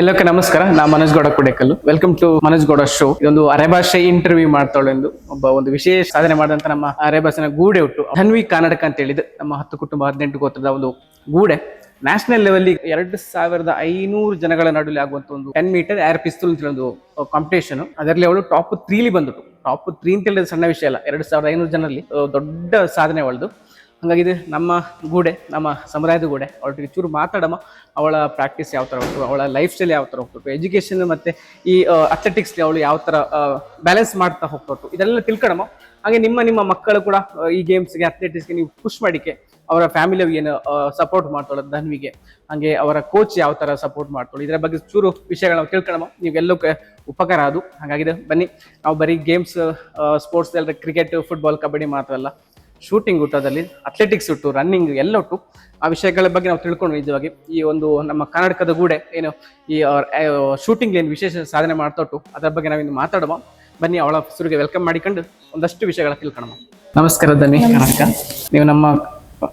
ಎಲ್ಲಕ್ಕೆ ನಮಸ್ಕಾರ. ನಾ Manoj Gowda Kudekallu. Welcome to Manoj Gowda show ಇದೊಂದು ಅರೆಭಾಷೆ ಇಂಟರ್ವ್ಯೂ ಮಾಡ್ತಾಳೆ ಎಂದು ಒಬ್ಬ ಒಂದು ವಿಶೇಷ ಸಾಧನೆ ಮಾಡಿದಂತ ನಮ್ಮ ಅರೆಭಾಷೆನ ಗೂಡೆ ಹುಟ್ಟು. ಧನ್ವಿ ಕರ್ನಾಟಕ ಅಂತ ಹೇಳಿದ ನಮ್ಮ ಹತ್ತು ಕುಟುಂಬ ಹದಿನೆಂಟು ಗೋತ್ರದ ಒಂದು ಗೂಡೆ. ನ್ಯಾಷನಲ್ ಲೆವೆಲ್ ಎರಡು ಸಾವಿರದ ಐನೂರು ಜನಗಳ ನಡುವೆ ಆಗುವಂತ ಒಂದು ಟೆನ್ ಮೀಟರ್ ಏರ್ ಪಿಸ್ತೂಲ್ ಅಂತ ಒಂದು ಕಾಂಪಿಟೇಷನ್ ಅದರಲ್ಲಿ ಅವಳು ಟಾಪ್ ತ್ರೀಲಿ ಬಂದ್ಬಿಟ್ಟು ಟಾಪ್ ತ್ರೀ ಅಂತ ಹೇಳಿದ್ರೆ ಸಣ್ಣ ವಿಷಯ ಅಲ್ಲ. ಎರಡು ಸಾವಿರದ ಐನೂರು ಜನರಲ್ಲಿ ದೊಡ್ಡ ಸಾಧನೆ ಅವಳದು. ಹಾಗಾಗಿ ಇದು ನಮ್ಮ ಗೂಡೆ, ನಮ್ಮ ಸಮುದಾಯದ ಗೂಡೆ. ಅವಳಿಗೆ ಚೂರು ಮಾತಾಡಮ್ಮ, ಅವಳ ಪ್ರಾಕ್ಟೀಸ್ ಯಾವ ಥರ ಉಂಟು ಅವಳ ಲೈಫ್ ಸ್ಟೈಲ್ ಯಾವ ಥರ ಹೋಗ್ಬೇಕು ಎಜುಕೇಷನ್ ಮತ್ತು ಈ ಅಥ್ಲೆಟಿಕ್ಸ್ಲಿ ಅವಳು ಯಾವ ಥರ ಬ್ಯಾಲೆನ್ಸ್ ಮಾಡ್ತಾ ಹೋಗ್ತಾರೆ ಇದೆಲ್ಲ ತಿಳ್ಕೊಳಮ್ಮ. ಹಾಗೆ ನಿಮ್ಮ ನಿಮ್ಮ ಮಕ್ಕಳು ಕೂಡ ಈ ಗೇಮ್ಸ್ಗೆ ಅಥ್ಲೆಟಿಕ್ಸ್ಗೆ ನೀವು ಪುಷ್ ಮಾಡಿಕೆ, ಅವರ ಫ್ಯಾಮಿಲಿ ಏನು ಸಪೋರ್ಟ್ ಮಾಡ್ತಾಳೆ, ಧನ್ವಿಗೆ. ಹಾಗೆ ಅವರ ಕೋಚ್ ಯಾವ ಥರ ಸಪೋರ್ಟ್ ಮಾಡ್ತಾಳೆ, ಇದರ ಬಗ್ಗೆ ಚೂರು ವಿಷಯಗಳನ್ನ ತಿಳ್ಕೊಳಮ್ಮ. ನೀವೆಲ್ಲೂ ಉಪಕಾರ ಅದು ಹಾಗಾಗಿದೆ ಬನ್ನಿ, ನಾವು ಬರೀ ಗೇಮ್ಸ್ ಸ್ಪೋರ್ಟ್ಸ್ ಎಲ್ಲ ಕ್ರಿಕೆಟ್ ಫುಟ್ಬಾಲ್ ಕಬಡ್ಡಿ ಮಾತ್ರ ಅಲ್ಲ ಶೂಟಿಂಗ್ ಊಟದಲ್ಲಿ ಅಥ್ಲೆಟಿಕ್ಸ್ ಉಟ್ಟು ರನ್ನಿಂಗ್ ಎಲ್ಲ ಉಂಟು. ಆ ವಿಷಯಗಳ ಬಗ್ಗೆ ನಾವು ತಿಳ್ಕೊಂಡು ನಿಜವಾಗಿ ಈ ಒಂದು ನಮ್ಮ ಕರ್ನಾಟಕದ ಗೂಡೆ ಏನು ಈ ಶೂಟಿಂಗ್ ಏನು ವಿಶೇಷ ಸಾಧನೆ ಮಾಡ್ತಾ ಉಟ್ಟು ಅದರ ಬಗ್ಗೆ ನಾವಿಂದು ಮಾತಾಡುವ. ಬನ್ನಿ ಅವಳ ಹೆಸರಿಗೆ ವೆಲ್ಕಮ್ ಮಾಡಿಕೊಂಡು ಒಂದಷ್ಟು ವಿಷಯಗಳ ತಿಳ್ಕೊಳ್ಳೋಣ. ನಮಸ್ಕಾರ ದನಿ ಕರ್ನಾಟಕ ನೀವು ನಮ್ಮ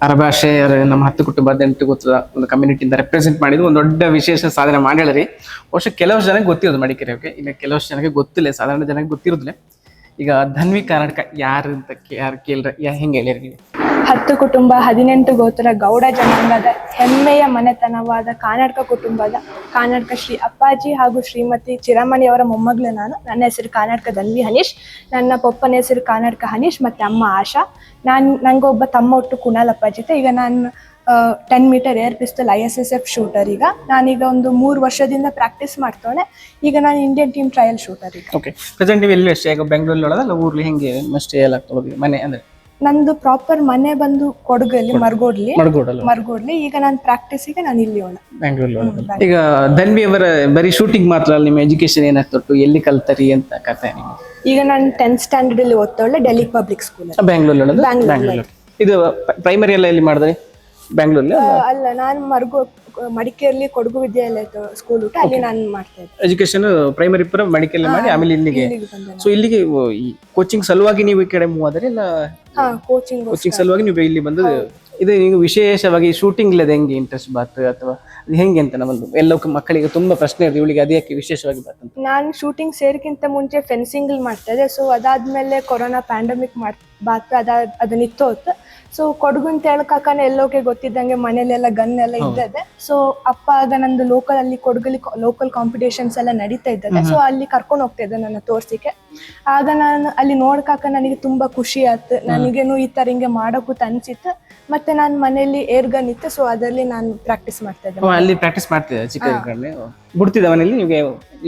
ಅರಭಾಷೆ ನಮ್ಮ ಹತ್ತು ಕುಟುಂಬ ಎಂಟು ಗೊತ್ತದ ಒಂದು ಕಮ್ಯುನಿಟಿಯಿಂದ ರೆಪ್ರೆಸೆಂಟ್ ಮಾಡಿದ್ದು ಒಂದು ದೊಡ್ಡ ವಿಶೇಷ ಸಾಧನೆ ಮಾಡಿ ಹೇಳಿರಿ. ವರ್ಷ ಕೆಲವಷ್ಟು ಜನಕ್ಕೆ ಗೊತ್ತಿರೋದು ಮಡಿಕೇರಿ ಓಕೆ ಇನ್ನು ಕೆಲವಷ್ಟು ಜನಕ್ಕೆ ಗೊತ್ತಿಲ್ಲ ಸಾಧಾರಣ ಜನಕ್ಕೆ ಗೊತ್ತಿರೋದಿಲ್ಲ. ಈಗ ಧನ್ವಿ ಕರ್ನಾಟಕ ಯಾರು ಅಂತ ಯಾರು ಕೇಳ್ರ ಹೆಂಗೆ ಹೇಳಿರಿ ಹತ್ತು ಕುಟುಂಬ, ಹದಿನೆಂಟು ಗೋತ್ರ, ಗೌಡ ಜನಾಂಗದ ಹೆಮ್ಮೆಯ ಮನೆತನವಾದ ಕರ್ನಾಟಕ ಕುಟುಂಬದ ಕರ್ನಾಟಕ ಶ್ರೀ ಅಪ್ಪಾಜಿ ಹಾಗೂ ಶ್ರೀಮತಿ ಚಿರಮಣಿಯವರ ಮೊಮ್ಮಗಳು ನಾನು. ನನ್ನ ಹೆಸರು ಕರ್ನಾಟಕ ಧನ್ವಿ ಹನೀಶ್. ನನ್ನ ಪಪ್ಪನ ಹೆಸರು ಕರ್ನಾಟಕ ಹನೀಶ್ ಮತ್ತೆ ಅಮ್ಮ ಆಶಾ. ನಾನು, ನಂಗೊಬ್ಬ ತಮ್ಮ ಒಟ್ಟು ಕುಣಾಲ್ ಅಪ್ಪಾಜಿ ಈಗ ನಾನು ten metre air pistol I S S F shooter ಈಗ. ನಾನೀಗ ಒಂದು ಮೂರು ವರ್ಷದಿಂದ ಪ್ರಾಕ್ಟೀಸ್ ಮಾಡ್ತಾಳೆ ಈಗ ನಾನು ಇಂಡಿಯನ್ ಟೀಮ್ ಟ್ರಯಲ್ ಶೂಟರ್ ಈಗ. ಓಕೆ ಪ್ರೆಸೆಂಟ್ ನೀವು ಎಲ್ಲಿ ಅಷ್ಟೇ? ಈಗ ಬೆಂಗಳೂರಲ್ಲಿ ಒಳಗಲ್ಲ ಊರ್ಲಿ ಹೆಂಗೆ? ಮಸ್ಟ್ ಎಲ್ಲ ಆಗ್ತಾ ಮನೆ ಅಂದ್ರೆ? ನಂದು ಪ್ರಾಪರ್ ಮನೆ ಬಂದು ಕೊಡಗಲ್ಲಿ ಮರಗೋಡ್ಲಿ. ಮರಗೋಡ್ಲಿ ಮರ್ಗೋಡ್ಲಿ. ಈಗ ನಾನು ಈಗ ನಾನು ಇಲ್ಲಿ ಒಳ ಬೆಂಗಳೂರಲ್ಲಿ ಈಗ ಧನ್ವಿ ಅವರ ಬರೀ ಶೂಟಿಂಗ್ ಮಾತ್ರ ಅಲ್ಲ ನಿಮ್ಮ ಎಜುಕೇಶನ್ ಏನಾಗ್ತೊಟ್ಟು ಎಲ್ಲಿ ಕಲ್ತರಿ ಅಂತ ಕತೆ ಈಗ ನಾನು ಟೆಂತ್ ಸ್ಟ್ಯಾಂಡರ್ಡ್ ಅಲ್ಲಿ ಓದ್ತಾಳೆ ಡೆಲ್ಲಿ ಪಬ್ಲಿಕ್ ಸ್ಕೂಲ್ ಬೆಂಗಳೂರು ಬೆಂಗಳೂರು ಇದು ಪ್ರೈಮರಿ ಎಲ್ಲ ಎಲ್ಲಿ ಮಾಡಿದ್ರಿ? ಬೆಂಗಳೂರಲ್ಲಿ ಅಲ್ಲ ನಾನು ಮರಗೋ ಮಡಿಕೇರಿಲಿ ಕೊಡಗು ವಿದ್ಯಾಲಯ ಸ್ಕೂಲ್ ಊಟ ಅಲ್ಲಿ ನಾನು ಮಾಡ್ತಾ ಇದ್ದೆ. ಎಜುಕೇಶನ್ ಪ್ರೈಮರಿ ಪುರ ಮಡಿಕೇರಿ ಮಾಡಿ ಆಮೇಲೆ ಇಲ್ಲಿಗೆ. ಇಲ್ಲಿಗೆ ಬಂದೆ ಸೊ ಇಲ್ಲಿಗೆ ಈ ಕೋಚಿಂಗ್ ಸಲುವಾಗಿ ನೀವು ಈ ಕಡೆ ಮೂವ್ ಆದ್ರೆ ಇಲ್ಲ? ಹಾ ಕೋಚಿಂಗ್ ಕೋಚಿಂಗ್ ಸಲುವಾಗಿ ನೀವು ಇಲ್ಲಿ ಬಂದು ಇದು ನೀವು ವಿಶೇಷವಾಗಿ ಶೂಟಿಂಗ್ ಇಲ್ಲದೆ ಹೆಂಗೆ ಇಂಟ್ರೆಸ್ಟ್ ಬಾತು ಅಥವಾ ಅದು ಹೆಂಗೆ ಅಂತ ನಮ್ಮದು ಎಲ್ಲ ಮಕ್ಕಳಿಗೆ ತುಂಬಾ ಪ್ರಶ್ನೆ ಇರ್ತದೆ ಇವಳಿಗೆ ಅದಕ್ಕೆ ವಿಶೇಷವಾಗಿ ಬಾತು ನಾನು ಶೂಟಿಂಗ್ ಸೇರಿಕಿಂತ ಮುಂಚೆ ಫೆನ್ಸಿಂಗ್ ಮಾಡ್ತಾ ಇದ್ದೆ. ಸೊ ಅದಾದ್ಮೇಲೆ ಕೊರೋನಾ ಪ್ಯಾಂಡಮಿಕ್ ಮಾಡ್ ಬಾತ್ ಅದ ಅದನ್ನ ಇತ್ತು ಸೊ ಕೊಡಗು ಅಂತ ಹೇಳ್ಕಾಕನೆ ಎಲ್ಲೋಕೆ ಗೊತ್ತಿದ್ದಂಗೆ ಮನೇಲೆಲ್ಲ ಗನ್ ಎಲ್ಲ ಇದ್ದದೆ ಸೊ ಅಪ್ಪ ಆಗ ನಂದು ಲೋಕಲ್ ಅಲ್ಲಿ ಕೊಡಗಲ್ಲಿ ಲೋಕಲ್ ಕಾಂಪಿಟೇಷನ್ಸ್ ಎಲ್ಲ ನಡೀತಾ ಇದ್ದದೆ ಸೊ ಅಲ್ಲಿ ಕರ್ಕೊಂಡು ಹೋಗ್ತಾ ಇದ್ದೆ ನನ್ನ ತೋರ್ಸಿಕೆ. ಆಗ ನಾನು ಅಲ್ಲಿ ನೋಡ್ಕಾಕ ನನಗೆ ತುಂಬಾ ಖುಷಿ ಆಯ್ತು. ನನಗೇನು ಈ ತರ ಹಿಂಗೆ ಮಾಡೋಕ್ಕೂ ಅನ್ಸಿತ್ತು ಮತ್ತೆ ನಾನು ಮನೇಲಿ ಏರ್ ಗನ್ ಇತ್ತು. ಸೊ ಅದರಲ್ಲಿ ನಾನು ಪ್ರಾಕ್ಟೀಸ್ ಮಾಡ್ತಾ ಇದ್ದೆ. ಅಲ್ಲಿ ಪ್ರಾಕ್ಟೀಸ್ ಮಾಡ್ತಿದ್ದೆ ಚಿಕ್ಕ ಬಿಡ್ತಿದ್ದ ಮನೇಲಿ ನಿಮಗೆ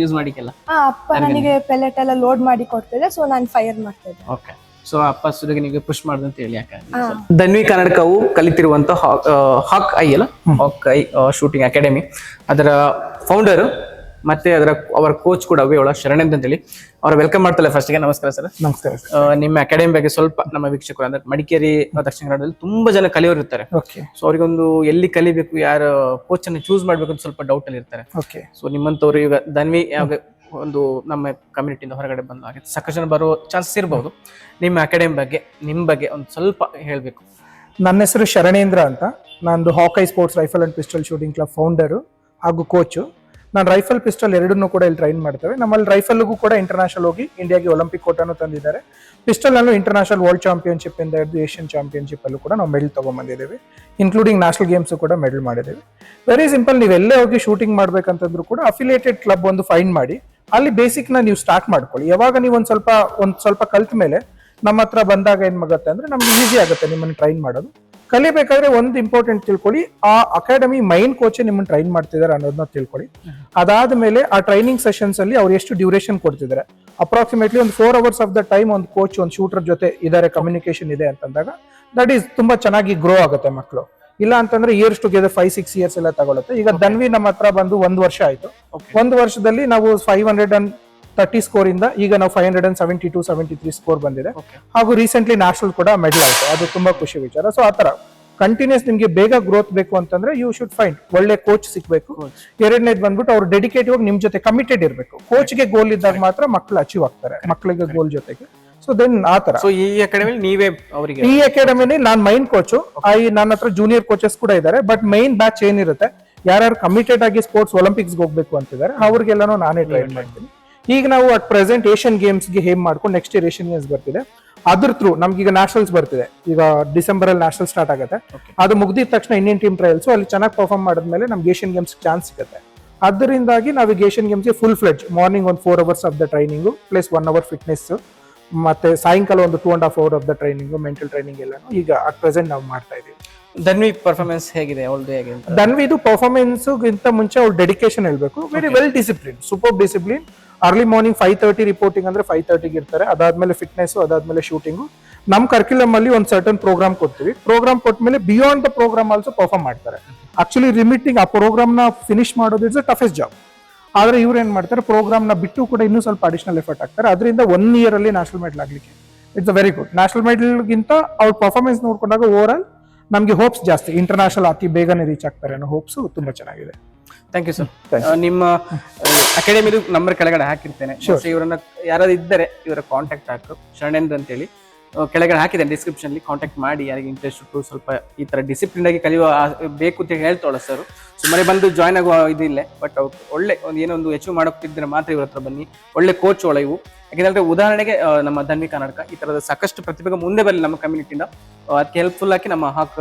ಯೂಸ್ ಮಾಡಿಕ್ಕೆಲ್ಲ? ಆ ಅಪ್ಪ ನನಗೆ ಪೆಲೆಟ್ ಎಲ್ಲ ಲೋಡ್ ಮಾಡಿ ಕೊಡ್ತಿದ್ದೆ. ಸೊ ನಾನು ಫೈರ್ ಮಾಡ್ತಾ ಇದ್ದೆ. ಓಕೆ ಸೊ ಅಪ್ಪ ಸುರಿಗೆ ನಿಮಗೆ ಪುಷ್ ಮಾಡುದು ಅಂತ ಹೇಳಿ ಯಾಕೆ ಧನ್ವಿ ಕನ್ನಡಕವು ಕಲಿತಿರುವಂತ ಹಾಕ್ ಐ ಅಲ್ಲ? ಹಾಕ್ ಐ ಶೂಟಿಂಗ್ ಅಕಾಡೆಮಿ ಅದರ ಫೌಂಡರ್ ಮತ್ತೆ ಅದರ ಅವರ ಕೋಚ್ ಕೂಡ ಅವಳ ಅವಳ ಅಂತ ಹೇಳಿ ಅವರ ವೆಲ್ಕಮ್ ಮಾಡ್ತಾರೆ ಫಸ್ಟ್ಗೆ. ನಮಸ್ಕಾರ ಸರ್ ನಮಸ್ಕಾರ ನಿಮ್ಮ ಅಕಾಡೆಮಿ ಬಗ್ಗೆ ಸ್ವಲ್ಪ ನಮ್ಮ ವೀಕ್ಷಕರು ಅಂದ್ರೆ ಮಡಿಕೇರಿ ದಕ್ಷಿಣ ಕನ್ನಡದಲ್ಲಿ ತುಂಬಾ ಜನ ಕಲಿಯೋರು ಇರ್ತಾರೆ. ಓಕೆ ಸೊ ಅವರಿಗೊಂದು ಎಲ್ಲಿ ಕಲಿಬೇಕು ಯಾರು ಕೋಚ್ ಅನ್ನು ಚೂಸ್ ಮಾಡ್ಬೇಕು ಅಂತ ಸ್ವಲ್ಪ ಡೌಟ್ ಅಲ್ಲಿ ಇರ್ತಾರೆ. ಓಕೆ ಸೊ ನಿಮ್ಮಂತವ್ರು ಈಗ ಧನ್ವಿ ಯಾವ ಒಂದು ನಮ್ಮ ಕಮ್ಯುನಿಟಿಯಿಂದ ಹೊರಗಡೆ ಬಂದ ಹಾಗೆ ಸಾಕಷ್ಟು ಜನ ಬರೋ ಚಾನ್ಸಸ್ ಇರ್ಬೋದು. ನಿಮ್ಮ ಅಕಾಡೆಮಿ ಬಗ್ಗೆ ನಿಮ್ಮ ಬಗ್ಗೆ ಒಂದು ಸ್ವಲ್ಪ ಹೇಳಬೇಕು. ನನ್ನ ಹೆಸರು ಶರಣೇಂದ್ರ ಅಂತ. ನಾನು Hawkeye sports rifle and pistol shooting club founder ಹಾಗೂ ಕೋಚು ನಾನು ರೈಫಲ್ ಪಿಸ್ಟಲ್ ಎರಡನ್ನೂ ಕೂಡ ಇಲ್ಲಿ ಟ್ರೈನ್ ಮಾಡ್ತೇವೆ. ನಮ್ಮಲ್ಲಿ ರೈಫಲ್ಗೂ ಕೂಡ ಇಂಟರ್ನ್ಯಾಷನಲ್ ಹೋಗಿ ಇಂಡಿಯಾಗೆ ಒಲಿಂಪಿಕ್ ಕೋಟನ್ನು ತಂದಿದ್ದಾರೆ. ಪಿಸ್ಟಲ್ನಲ್ಲೂ ಇಂಟರ್ನ್ಯಾಷನಲ್ ವರ್ಲ್ಡ್ ಚಾಂಪಿಯನ್ಶಿಪ್ ಇಂದ ಹಿಡಿದು ಏಷ್ಯನ್ ಚಾಂಪಿಯನ್ಶಿಪ್ ಅಲ್ಲೂ ಕೂಡ ನಾವು ಮೆಡಲ್ ತಗೊಂಡ್ಬಂದಿದ್ದೇವೆ ಇನ್ಕ್ಲೂಡಿಂಗ್ ನ್ಯಾಷನಲ್ ಗೇಮ್ಸ್ ಕೂಡ ಮೆಡಲ್ ಮಾಡಿದ್ದೇವೆ. ವೆರಿ ಸಿಂಪಲ್ ನೀವು ಎಲ್ಲೇ ಹೋಗಿ ಶೂಟಿಂಗ್ ಮಾಡಬೇಕಂತಂದ್ರೂ ಕೂಡ ಅಫಿಲಿಯೇಟೆಡ್ ಕ್ಲಬ್ ಒಂದು ಫೈಂಡ್ ಮಾಡಿ. ಅಲ್ಲಿ ಬೇಸಿಕ್ನ ನೀವು ಸ್ಟಾರ್ಟ್ ಮಾಡ್ಕೊಳ್ಳಿ. ಯಾವಾಗ ನೀವು ಒಂದು ಸ್ವಲ್ಪ ಒಂದು ಸ್ವಲ್ಪ ಕಲ್ತ ಮೇಲೆ ನಮ್ಮ ಹತ್ರ ಬಂದಾಗ ಏನ್ ಆಗುತ್ತೆ ಅಂದ್ರೆ ನಮ್ಗೆ ಈಸಿ ಆಗುತ್ತೆ ನಿಮ್ಮನ್ನು ಟ್ರೈನ್ ಮಾಡೋದು. ಕಲಿಬೇಕಾದ್ರೆ ಒಂದು ಇಂಪಾರ್ಟೆಂಟ್ ತಿಳ್ಕೊಳ್ಳಿ. ಆ ಅಕಾಡೆಮಿ ಮೈನ್ ಕೋಚ್ ನಿಮ್ಮನ್ನ ಟ್ರೈನ್ ಮಾಡ್ತಿದ್ದಾರೆ ಅನ್ನೋದನ್ನ ತಿಳ್ಕೊಳ್ಳಿ. ಅದಾದ್ಮೇಲೆ ಆ ಟ್ರೈನಿಂಗ್ ಸೆಷನ್ಸ್ ಅಲ್ಲಿ ಅವ್ರು ಎಷ್ಟು ಡ್ಯೂರೇಷನ್ ಕೊಡ್ತಿದ್ದಾರೆ ಅಪ್ರಾಕ್ಸಿಮೇಟ್ಲಿ ಒಂದು four hours of the time ಒಂದು ಕೋಚ್ ಒಂದು ಶೂಟರ್ ಜೊತೆ ಇದಾರೆ ಕಮ್ಯುನಿಕೇಶನ್ ಇದೆ ಅಂತಂದಾಗ ದಟ್ ಈಸ್ ತುಂಬಾ ಚೆನ್ನಾಗಿ ಗ್ರೋ ಆಗುತ್ತೆ ಮಕ್ಕಳು ಇಲ್ಲ ಅಂತಂದ್ರೆ years together five six years ಎಲ್ಲ ತಗೊಳುತ್ತೆ. ಈಗ ದನ್ವಿ ನಮ್ಮ ಹತ್ರ ಬಂದು ಒಂದು ವರ್ಷ ಆಯ್ತು. ಒಂದು ವರ್ಷದಲ್ಲಿ ನಾವು five hundred and thirty score ಇಂದ ಈಗ ನಾವು five hundred and seventy two seventy three score ಬಂದಿದೆ. ಹಾಗೂ ರೀಸೆಂಟ್ಲಿ ನ್ಯಾಷನಲ್ ಕೂಡ ಮೆಡಲ್ ಆಯ್ತು. ಅದು ತುಂಬಾ ಖುಷಿ ವಿಚಾರ. ಸೊ ಆತರ ಕಂಟಿನ್ಯೂಸ್ ನಿಮ್ಗೆ ಬೇಗ ಗ್ರೋತ್ ಬೇಕು ಅಂತಂದ್ರೆ ಯು ಶುಡ್ ಫೈಂಡ್ ಒಳ್ಳೆ ಕೋಚ್ ಸಿಗಬೇಕು. ಎರಡನೇದು ಬಂದ್ಬಿಟ್ಟು ಅವ್ರು ಡೆಡಿಕೇಟಿವ್ ಆಗಿ ನಿಮ್ ಜೊತೆ ಕಮಿಟೆಡ್ ಇರಬೇಕು. ಕೋಚ್ಗೆ ಗೋಲ್ ಇದ್ದಾಗ ಮಾತ್ರ ಮಕ್ಕಳು ಅಚೀವ್ ಆಗ್ತಾರೆ. ಮಕ್ಕಳಿಗೆ ಗೋಲ್ ಜೊತೆಗೆ. ಸೊ ದೆನ್ ಆತರ ಸೊ ಈ ಅಕಾಡೆಮಿ ನೀವೇ ಅವರಿಗೆ ಈ ಅಕಾಡೆಮಿನಿ ನಾನ್ ಮೈನ್ ಕೋಚ್ ಐ ನನ್ನ ಹತ್ರ ಜೂನಿಯರ್ ಕೋಚಸ್ ಕೂಡ ಇದ್ದಾರೆ ಬಟ್ ಮೈನ್ ಬ್ಯಾಚ್ ಏನಿರುತ್ತೆ? ಯಾರ್ಯಾರು ಕಮಿಟೆಡ್ ಆಗಿ ಸ್ಪೋರ್ಟ್ಸ್ ಒಲಿಂಪಿಕ್ಸ್ ಹೋಗ್ಬೇಕು ಅಂತಿದ್ದಾರೆ ಅವ್ರಿಗೆಲ್ಲಾನು ನಾನೇ ಟ್ರೈನ್ ಮಾಡ್ತೀನಿ. ಈಗ ನಾವು ಅಟ್ ಪ್ರೆಸೆಂಟ್ ಏಷ್ಯನ್ ಗೇಮ್ಸ್ಗೆ ಹೇಮ್ ಮಾಡ್ಕೊಂಡು ನೆಕ್ಸ್ಟ್ ಇಯರ್ ಏಷ್ಯನ್ ಗೇಮ್ಸ್ ಬರ್ತಿದೆ. ಅದ್ರ ಥ್ರೂ ನಮ್ಗೆ ಈಗ ನ್ಯಾಷನಲ್ಸ್ ಬರ್ತಿದೆ. ಈಗ ಡಿಸೆಂಬರ್ ಅಲ್ಲಿ ನ್ಯಾಷನಲ್ ಸ್ಟಾರ್ಟ್ ಆಗುತ್ತೆ. ಅದು ಮುಗಿದಿದ ತಕ್ಷಣ ಇಂಡಿಯನ್ ಟೀಮ್ ಟ್ರಯಲ್ಸ್ ಅಲ್ಲಿ ಚೆನ್ನಾಗಿ ಪರ್ಫಾರ್ಮ್ ಮಾಡಿದ್ಮೇಲೆ ನಮ್ಗೆ ಏಷ್ಯನ್ ಗೇಮ್ಸ್ ಚಾನ್ಸ್ ಸಿಗುತ್ತೆ. ಅದರಿಂದಾಗಿ ನಾವು ಈಗ ಏಷ್ಯನ್ ಗೇಮ್ಸ್ಗೆ ಫುಲ್ ಫ್ಲೆಡ್ಜ್ ಮಾರ್ನಿಂಗ್ ಒಂದು four hours of the training plus one hour fitness ಮತ್ತೆ ಸಾಯಂಕಾಲ ಒಂದು two and half hour of the training mental training ಎಲ್ಲನೂ ಈಗ ಅಟ್ ಪ್ರೆಸೆಂಟ್ ನಾವು ಮಾಡ್ತಾ ಇದೀವಿ. ಧನ್ವಿ ಪರ್ಫಾರ್ಮೆನ್ಸ್ ಹೇಗಿದೆ? ಅವಳದು ಹೇಗೆ ಅಂತ? ಧನ್ವಿದು ಪರ್ಫಾರ್ಮೆನ್ಸ್ ಗಿಂತ ಮುಂಚೆ ಅವ್ಳು ಡೆಡಿಕೇಶನ್ ಹೇಳ್ಬೇಕು. Very well discipline super discipline early morning five thirty reporting ಅಂದ್ರೆ ಫೈವ್ ತರ್ಟಿಗೆ ಇರ್ತಾರೆ. ಅದಾದ್ಮೇಲೆ ಫಿಟ್ನೆಸ್ ಅದಾದ್ಮೇಲೆ ಶೂಟಿಂಗು ನಮ್ಮ ಕರ್ಕ್ಯುಲಮ್ ಅಲ್ಲಿ ಒಂದು ಸರ್ಟನ್ ಪ್ರೋಗ್ರಾಮ್ ಕೊಡ್ತೀವಿ. ಪ್ರೋಗ್ರಾಮ್ ಕೊಟ್ಮೇಲೆ beyond the program also perform ಮಾಡ್ತಾರೆ. ಆಕ್ಚುಲಿ ರಿಮಿಟಿಂಗ್ ಆ ಪ್ರೋಗ್ರಾಮ್ನ ಫಿನಿಶ್ ಮಾಡೋದು ಇಟ್ಸ್ ಅ ಟಫೆಸ್ಟ್ ಜಾಬ್ ಆದ್ರೆ ಇವ್ರು ಏನ್ ಮಾಡ್ತಾರೆ? ಪ್ರೋಗ್ರಾಮ್ನ ಬಿಟ್ಟು ಕೂಡ ಇನ್ನೂ ಸ್ವಲ್ಪ ಅಡಿಷನಲ್ ಎಫರ್ಟ್ ಆಗ್ತಾರೆ ಅದರಿಂದ ಒನ್ ಇಯರ್ ಅಲ್ಲಿ ನ್ಯಾಷನಲ್ ಮೆಡಲ್ ಆಗಲಿಕ್ಕೆ. It's a very good national ಮೆಡಲ್ಗಿಂತ ಅವ್ರ ಪರ್ಫಾರ್ಮೆನ್ಸ್ ನೋಡ್ಕೊಂಡಾಗ ಓವರ್ ಆಲ್ ನಮಗೆ ಹೋಪ್ಸ್ ಜಾಸ್ತಿ. ಇಂಟರ್ನ್ಯಾಷನಲ್ ಅತಿ ಬೇಗನೆ ರೀಚ್ ಆಗ್ತಾರೆ ಅನ್ನೋ ಹೋಪ್ಸು ತುಂಬಾ ಚೆನ್ನಾಗಿದೆ. ಥ್ಯಾಂಕ್ ಯು ಸರ್ ನಿಮ್ಮ ಅಕಾಡೆಮಿದು ನಂಬರ್ ಕೆಳಗಡೆ ಹಾಕಿರ್ತೇನೆ. ಇವರನ್ನ ಯಾರಾದ್ರು ಇದ್ದರೆ ಇವರ ಕಾಂಟ್ಯಾಕ್ಟ್ ಹಾಕು. ಶರಣೇಂದ್ರ ಅಂತೇಳಿ. ಕೆಳಗಡೆ ಹಾಕಿದ್ದೇನೆ ಡಿಸ್ಕ್ರಿಪ್ಷನ್ ಅಲ್ಲಿ ಕಾಂಟ್ಯಾಕ್ಟ್ ಮಾಡಿ, ಯಾರಿಗೆ ಇಂಟ್ರೆಸ್ಟ್ ಇಟ್ಟು ಸ್ವಲ್ಪ ಈ ತರ ಡಿಸಿಪ್ಲಿನ್ ಆಗಿ ಕಲಿಯುವ ಬೇಕು ಅಂತ ಹೇಳ್ತಾಳೆ ಸರ್ ಸುಮ್ಮನೆ ಬಂದು ಜಾಯ್ನ್ ಆಗುವ ಇದಿಲ್ಲ ಬಟ್ ಒಳ್ಳೆ, ಒಂದು ಏನೋ ಒಂದು ಅಚೀವ್ ಮಾಡೋಕ್ತಿದ್ರೆ ಮಾತ್ರ ಇವ್ರ ಹತ್ರ ಬನ್ನಿ. ಒಳ್ಳೆ ಕೋಚ್ ಒಳ ಇವು. ಯಾಕೆಂದ್ರೆ ಉದಾಹರಣೆಗೆ ನಮ್ಮ ಧನ್ವಿ ಕರ್ನಾಟಕ, ಈ ತರದ ಸಾಕಷ್ಟು ಪ್ರತಿಭೆಗೆ ಮುಂದೆ ಬರಲಿ ನಮ್ಮ ಕಮ್ಯುನಿಟಿಯಿಂದ ಅದಕ್ಕೆ ಹೆಲ್ಪ್ಫುಲ್ ಆಗಿ ನಮ್ಮ ಹಾಕ್,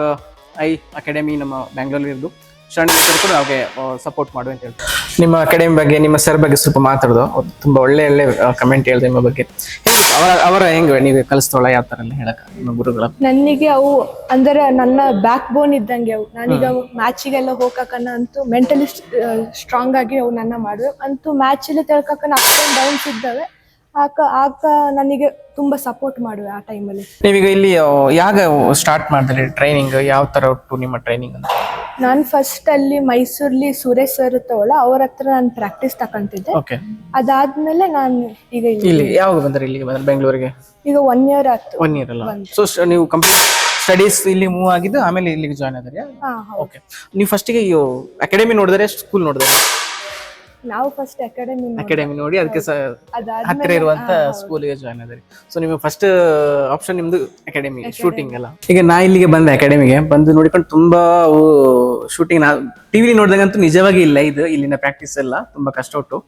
ಐ ಅಕಾಡೆಮಿ ನಮ್ಮ ಬ್ಯಾಂಗ್ಳೂರ್ ಇರೋದು ಶರಣ ಕೂಡ ಅವ್ರಿಗೆ ಸಪೋರ್ಟ್ ಮಾಡು ಅಂತ ಹೇಳ್ತಾರೆ. ನಿಮ್ಮ ಅಕಾಡೆಮಿ ಬಗ್ಗೆ ನಿಮ್ಮ ಸರ್ ಬಗ್ಗೆ ಸ್ವಲ್ಪ ಮಾತಾಡೋದು. ತುಂಬಾ ಒಳ್ಳೆ ಒಳ್ಳೆ ಕಮೆಂಟ್ ಹೇಳಿದೆ ನಿಮ್ಮ ಬಗ್ಗೆ? ಅವರ ಅವರ ಹೆಂಗ ನೀವು ಕಲಿಸ್ತೋಳ ಯಾವ ತರ ಎಲ್ಲ ಹೇಳಕ ನಿಮ್ಮ ಗುರುಗಳ? ನನಗೆ ಅವು ಅಂದರೆ ನನ್ನ ಬ್ಯಾಕ್ ಬೋನ್ ಇದ್ದಂಗೆ ಅವು. ನಾನೀಗ ಮ್ಯಾಚಿಗೆಲ್ಲ ಹೋಗಕನ್ನ ಅಂತೂ ಮೆಂಟಲಿ ಸ್ಟ್ರಾಂಗ್ ಆಗಿ ಅವು ನನ್ನ ಮಾಡುವೆ. ಅಂತೂ ಮ್ಯಾಚ್ ಅಲ್ಲಿ ತಿಳ್ಕಕನ ಅಪ್ ಅಂಡ್ ಡೌನ್ಸ್ ಇದ್ದಾವೆ. ಆಕ ಆಕ ನನಗೆ ತುಂಬಾ ಸಪೋರ್ಟ್ ಮಾಡುವೆ ಆ ಟೈಮಲ್ಲಿ ನೀವೀಗ ಇಲ್ಲಿ ಯಾವಾಗ ಸ್ಟಾರ್ಟ್ ಮಾಡಿದ್ರಿ ಟ್ರೈನಿಂಗ್ ಯಾವ ತರ ಉಂಟು ನಿಮ್ಮ ಟ್ರೈನಿಂಗ್ ಅಂತ? ನಾನು ಫಸ್ಟ್ ಅಲ್ಲಿ ಮೈಸೂರ್ಲಿ ಸುರೇಶ್ ಸರ್ ಇರ್ತವಲ್ಲ ಅವ್ರ ಹತ್ರ ನಾನು ಪ್ರಾಕ್ಟೀಸ್ ತಕೊಂತಿದ್ದೆ. ಓಕೆ ಅದಾದ್ಮೇಲೆ ನಾನು ಈಗ ಇಲ್ಲಿ- ಇಲ್ಲಿ ಯಾವಾಗ ಬಂದ್ರಿ ಇಲ್ಲಿಗೆ ಬಂದ್ರೆ ಬೆಂಗಳೂರಿಗೆ? ಈಗ ಒನ್ ಇಯರ್ ಆಯ್ತು. ಒನ್ ಇಯರ್ ಅಲ್ಲ? ಸೊ ನೀವು ಕಂಪ್ಲೀಟ್ ಸ್ಟಡೀಸ್ ಇಲ್ಲಿ ಮೂವ್ ಆಗಿದ್ದು ಆಮೇಲೆ ಇಲ್ಲಿಗೆ ಜಾಯ್ನ್ ಆದ್ರಿ ಹಾ ಓಕೆ ನೀವು ಫಸ್ಟಿಗೆ ಅಕಾಡೆಮಿ ನೋಡಿದ್ರೆ ಸ್ಕೂಲ್ ನೋಡಿದ್ರೆ? ನಾವು ಫಸ್ಟ್ ಅಕಾಡೆಮಿ ಅಕಾಡೆಮಿ ನೋಡಿ ಅದಕ್ಕೆ ಹತ್ತಿರ ಇರುವಂತ ಸ್ಕೂಲಿಗೆ ಜಾಯ್ನ್ ಆದ್ರಿ. ಸೊ ನಿಮಗೆ ಫಸ್ಟ್ ಆಪ್ಷನ್ ನಿಮ್ದು ಅಕಾಡೆಮಿ ಶೂಟಿಂಗ್ ಎಲ್ಲ ಈಗ ನಾ ಇಲ್ಲಿಗೆ ಬಂದೆ ಅಕಾಡೆಮಿಗೆ ಬಂದು ನೋಡಿಕೊಂಡು ತುಂಬಾ ಶೂಟಿಂಗ್ ನಾ ಟಿವಿ ನೋಡಿದಾಗಂತೂ ನಿಜವಾಗಿ ಇಲ್ಲ ಇದು ಇಲ್ಲಿನ ಪ್ರಾಕ್ಟೀಸ್ ಎಲ್ಲ ತುಂಬಾ ಕಷ್ಟ ಉಂಟು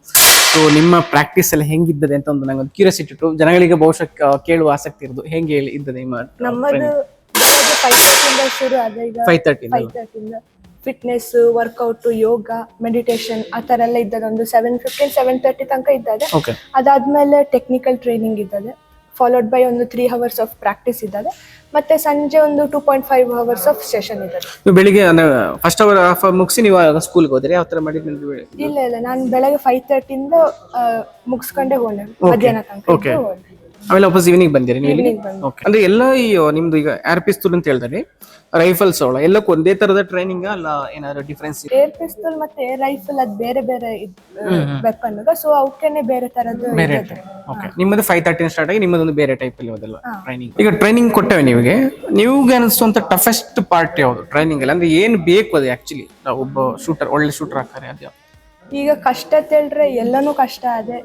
ಸೊ ನಿಮ್ಮ ಪ್ರಾಕ್ಟೀಸ್ ಎಲ್ಲ ಹೆಂಗಿದ್ದದೆ ಅಂತ ಒಂದು ನಂಗೊಂದು ಒಂದು ಕ್ಯೂರಿಯಾಸಿಟಿ ಇಟ್ಟು ಜನಗಳಿಗೆ ಬಹುಶಃ ಕೇಳುವ ಆಸಕ್ತಿ ಇರೋದು ಹೆಂಗೆ ಹೇಳಿ ಇದ್ದದೆ ನಿಮ್ಮ ನಮ್ಮದು ಶುರು ಆದ ಈಗ five thirty fitness workout yoga meditation ಆ ಥರ ಎಲ್ಲ ಇದ್ದದ ಒಂದು ಸೆವೆನ್ ಫಿಫ್ಟೀನ್ ಸೆವೆನ್ ತರ್ಟಿ ತನಕ ಇದ್ದದೆ ಓಕೆ ಅದಾದ್ಮೇಲೆ ಟೆಕ್ನಿಕಲ್ ಟ್ರೈನಿಂಗ್ ಇದ್ದದೆ ಫಾಲೋಡ್ ಬೈ ಒಂದು ತ್ರೀ ಅವರ್ಸ್ ಆಫ್ ಪ್ರಾಕ್ಟೀಸ್ ಇದ್ದದೆ ಮತ್ತೆ ಸಂಜೆ ಒಂದು two point five hours of session ಇದ್ದದೆ ನೀವು ಬೆಳಿಗ್ಗೆ ಫಸ್ಟ್ ಅವರ್ ಹಾಫ್ ಮುಗಿಸಿ ನೀವು ಸ್ಕೂಲ್ಗೆ ಹೋದ್ರೆ? ಯಾವ ತರ ಮಾಡಿದ್ರಿ ನೀವು? ಇಲ್ಲ ಇಲ್ಲ. ನಾನು ಬೆಳಗ್ಗೆ ಫೈವ್ ತರ್ಟಿಯಿಂದ ಮುಗಿಸ್ಕೊಂಡೆ ಹೋದೆ. ಮಧ್ಯಾಹ್ನ ತನಕ ಓಕೆ. ಇದ್ದು ಹೋದೆ. ಆಮೇಲೆ ವಾಪಸ್ ಈವ್ನಿಂಗ್ ಬಂದಿರಿ ನೀವು ಇಲ್ಲಿ. ಓಕೆ ಅಂದ್ರೆ ಎಲ್ಲ ಈ ನಿಮ್ದು ಈಗ ಏರ್ ಪಿಸ್ತೂಲ್ ಅಂತ ಹೇಳ್ತಾರೆ ರೈಫಲ್ಸ್ ಅವಳ ಎಲ್ಲಕ್ಕೂ ಒಂದೇ ತರದ ಟ್ರೈನಿಂಗ್ ಅಲ್ಲ ಏನಾದ್ರು ಡಿಫ್ರೆನ್ಸ್ ಏರ್ ಪಿಸ್ತೂಲ್ ಮತ್ತೆ ರೈಫಲ್ ಅದ್ ಬೇರೆ ಬೇರೆ ವೆಪನ್ ಸೊ ಅವಕ್ಕೇನೆ ಬೇರೆ ತರದ್ದು ಬೇರೆ ಓಕೆ ನಿಮ್ಮದು ಫೈವ್ ತರ್ಟಿನ ಸ್ಟಾರ್ಟ್ ಆಗಿ ನಿಮ್ಮದೊಂದು ಬೇರೆ ಟೈಪ್ ಅಲ್ಲಿ ಹೋದಲ್ಲ ಟ್ರೈನಿಂಗ್ ಈಗ ಟ್ರೈನಿಂಗ್ ಕೊಟ್ಟವೆ ನಿಮಗೆ. ನಿಮ್ಗೆ ಅನಿಸುವಂತ ಟಫೆಸ್ಟ್ ಪಾರ್ಟ್ ಯಾವುದು? ಟ್ರೈನಿಂಗ್ ಅಲ್ಲಿ. ಅಂದ್ರೆ ಏನ್ ಬೇಕು ಅದು ಆಕ್ಚುಲಿ ಒಬ್ಬ ಶೂಟರ್ ಒಳ್ಳೆ ಶೂಟರ್ ಆಗ್ತಾರೆ ಅದು? ಈಗ ಕಷ್ಟ ತೇಳ್ರೆ ಎಲ್ಲನೂ ಕಷ್ಟ ಅದೇ.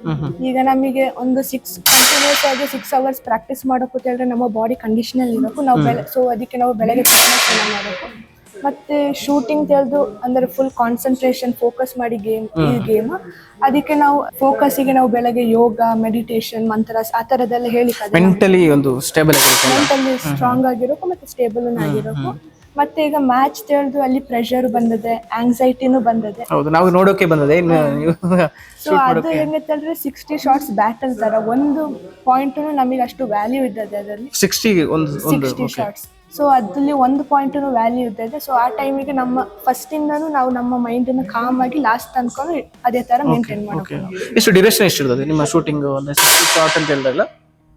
ಈಗ ನಮಗೆ ಒಂದು ಸಿಕ್ಸ್ ಕಂಟಿನ್ಯೂಸ್ ಆಗಿ ಸಿಕ್ಸ್ ಅವರ್ಸ್ ಪ್ರಾಕ್ಟೀಸ್ ಮಾಡೋಕು ತೇಳ್ರೆ ನಮ್ಮ ಬಾಡಿ ಕಂಡೀಷನಲ್ ಇರಬೇಕು ನಾವು ಬೆಳೆ ಸೊ ಅದಕ್ಕೆ ನಾವು ಬೆಳಗ್ಗೆ ಮಾಡಬೇಕು ಮತ್ತೆ ಶೂಟಿಂಗ್ ತೆಳ್ದು ಅಂದ್ರೆ ಫುಲ್ ಕಾನ್ಸಂಟ್ರೇಷನ್ ಫೋಕಸ್ ಮಾಡಿ ಗೇಮ್ ಈ ಗೇಮ್ ಅದಕ್ಕೆ ನಾವು ಫೋಕಸ್ಸಿಗೆ ನಾವು ಬೆಳಗ್ಗೆ ಯೋಗ ಮೆಡಿಟೇಷನ್ ಮಂತ್ರ ಆ ತರದೆಲ್ಲ ಹೇಳಿ ಮೆಂಟಲಿ ಒಂದು ಸ್ಟೇಬಲ್ ಮೆಂಟಲಿ ಸ್ಟ್ರಾಂಗ್ ಆಗಿರೋಕು ಮತ್ತೆ ಸ್ಟೇಬಲ್ ಆಗಿರೋಕು. ಮತ್ತೆ ಈಗ ಮ್ಯಾಚ್ ತೇಳ್ದು ಅಲ್ಲಿ ಪ್ರೆಷರ್ ಬಂದದೆ ಆಂಗ್ಸೈಟಿನೂ ಬಂದದೆ. ಹೌದು ನಾವು ನೋಡೋಕೆ ಬಂದದೆ ಇನ್ನು ನೀವು ಸೊ ಅದು ಹೆಂಗತ್ತಂದ್ರೆ ಸಿಕ್ಸ್ಟಿ ಶಾರ್ಟ್ಸ್ ಬ್ಯಾಟಲ್ ತರ ಒಂದು ಪಾಯಿಂಟ್ ನಮಗೆ ಅಷ್ಟು ವ್ಯಾಲ್ಯೂ ಇದ್ದದೆ ಅದರಲ್ಲಿ. ಸಿಕ್ಸ್ಟಿ ಒಂದು ಒಂದು ಸಿಕ್ಸ್ಟಿ ಶಾರ್ಟ್ಸ್ ಸೊ ಅದ್ರಲ್ಲಿ ಒಂದು ಪಾಯಿಂಟ್ ವ್ಯಾಲ್ಯೂ ಇದ್ದದೆ ಸೊ ಆ ಟೈಮಿಗೆ ನಮ್ಮ ಫಸ್ಟ್ ಇಂದನೂ ನಾವು ನಮ್ಮ ಮೈಂಡ್ ಅನ್ನು ಕಾಮ್ ಆಗಿ ಲಾಸ್ಟ್ ಅನ್ಕೊಂಡು ಅದೇ ತರ ಮೇಂಟೈನ್ ಓಕೆ ಇಷ್ಟು ಎಷ್ಟು ಡ್ಯೂರೇಷನ್ ನಿಮ್ಮ ಶೂಟಿಂಗ್ ಒಂದು ಸಿಕ್ಸ್ಟಿ ಶಾರ್ಟ್ ಅಂತ ಹೇಳಿದ್ರಲ್ಲ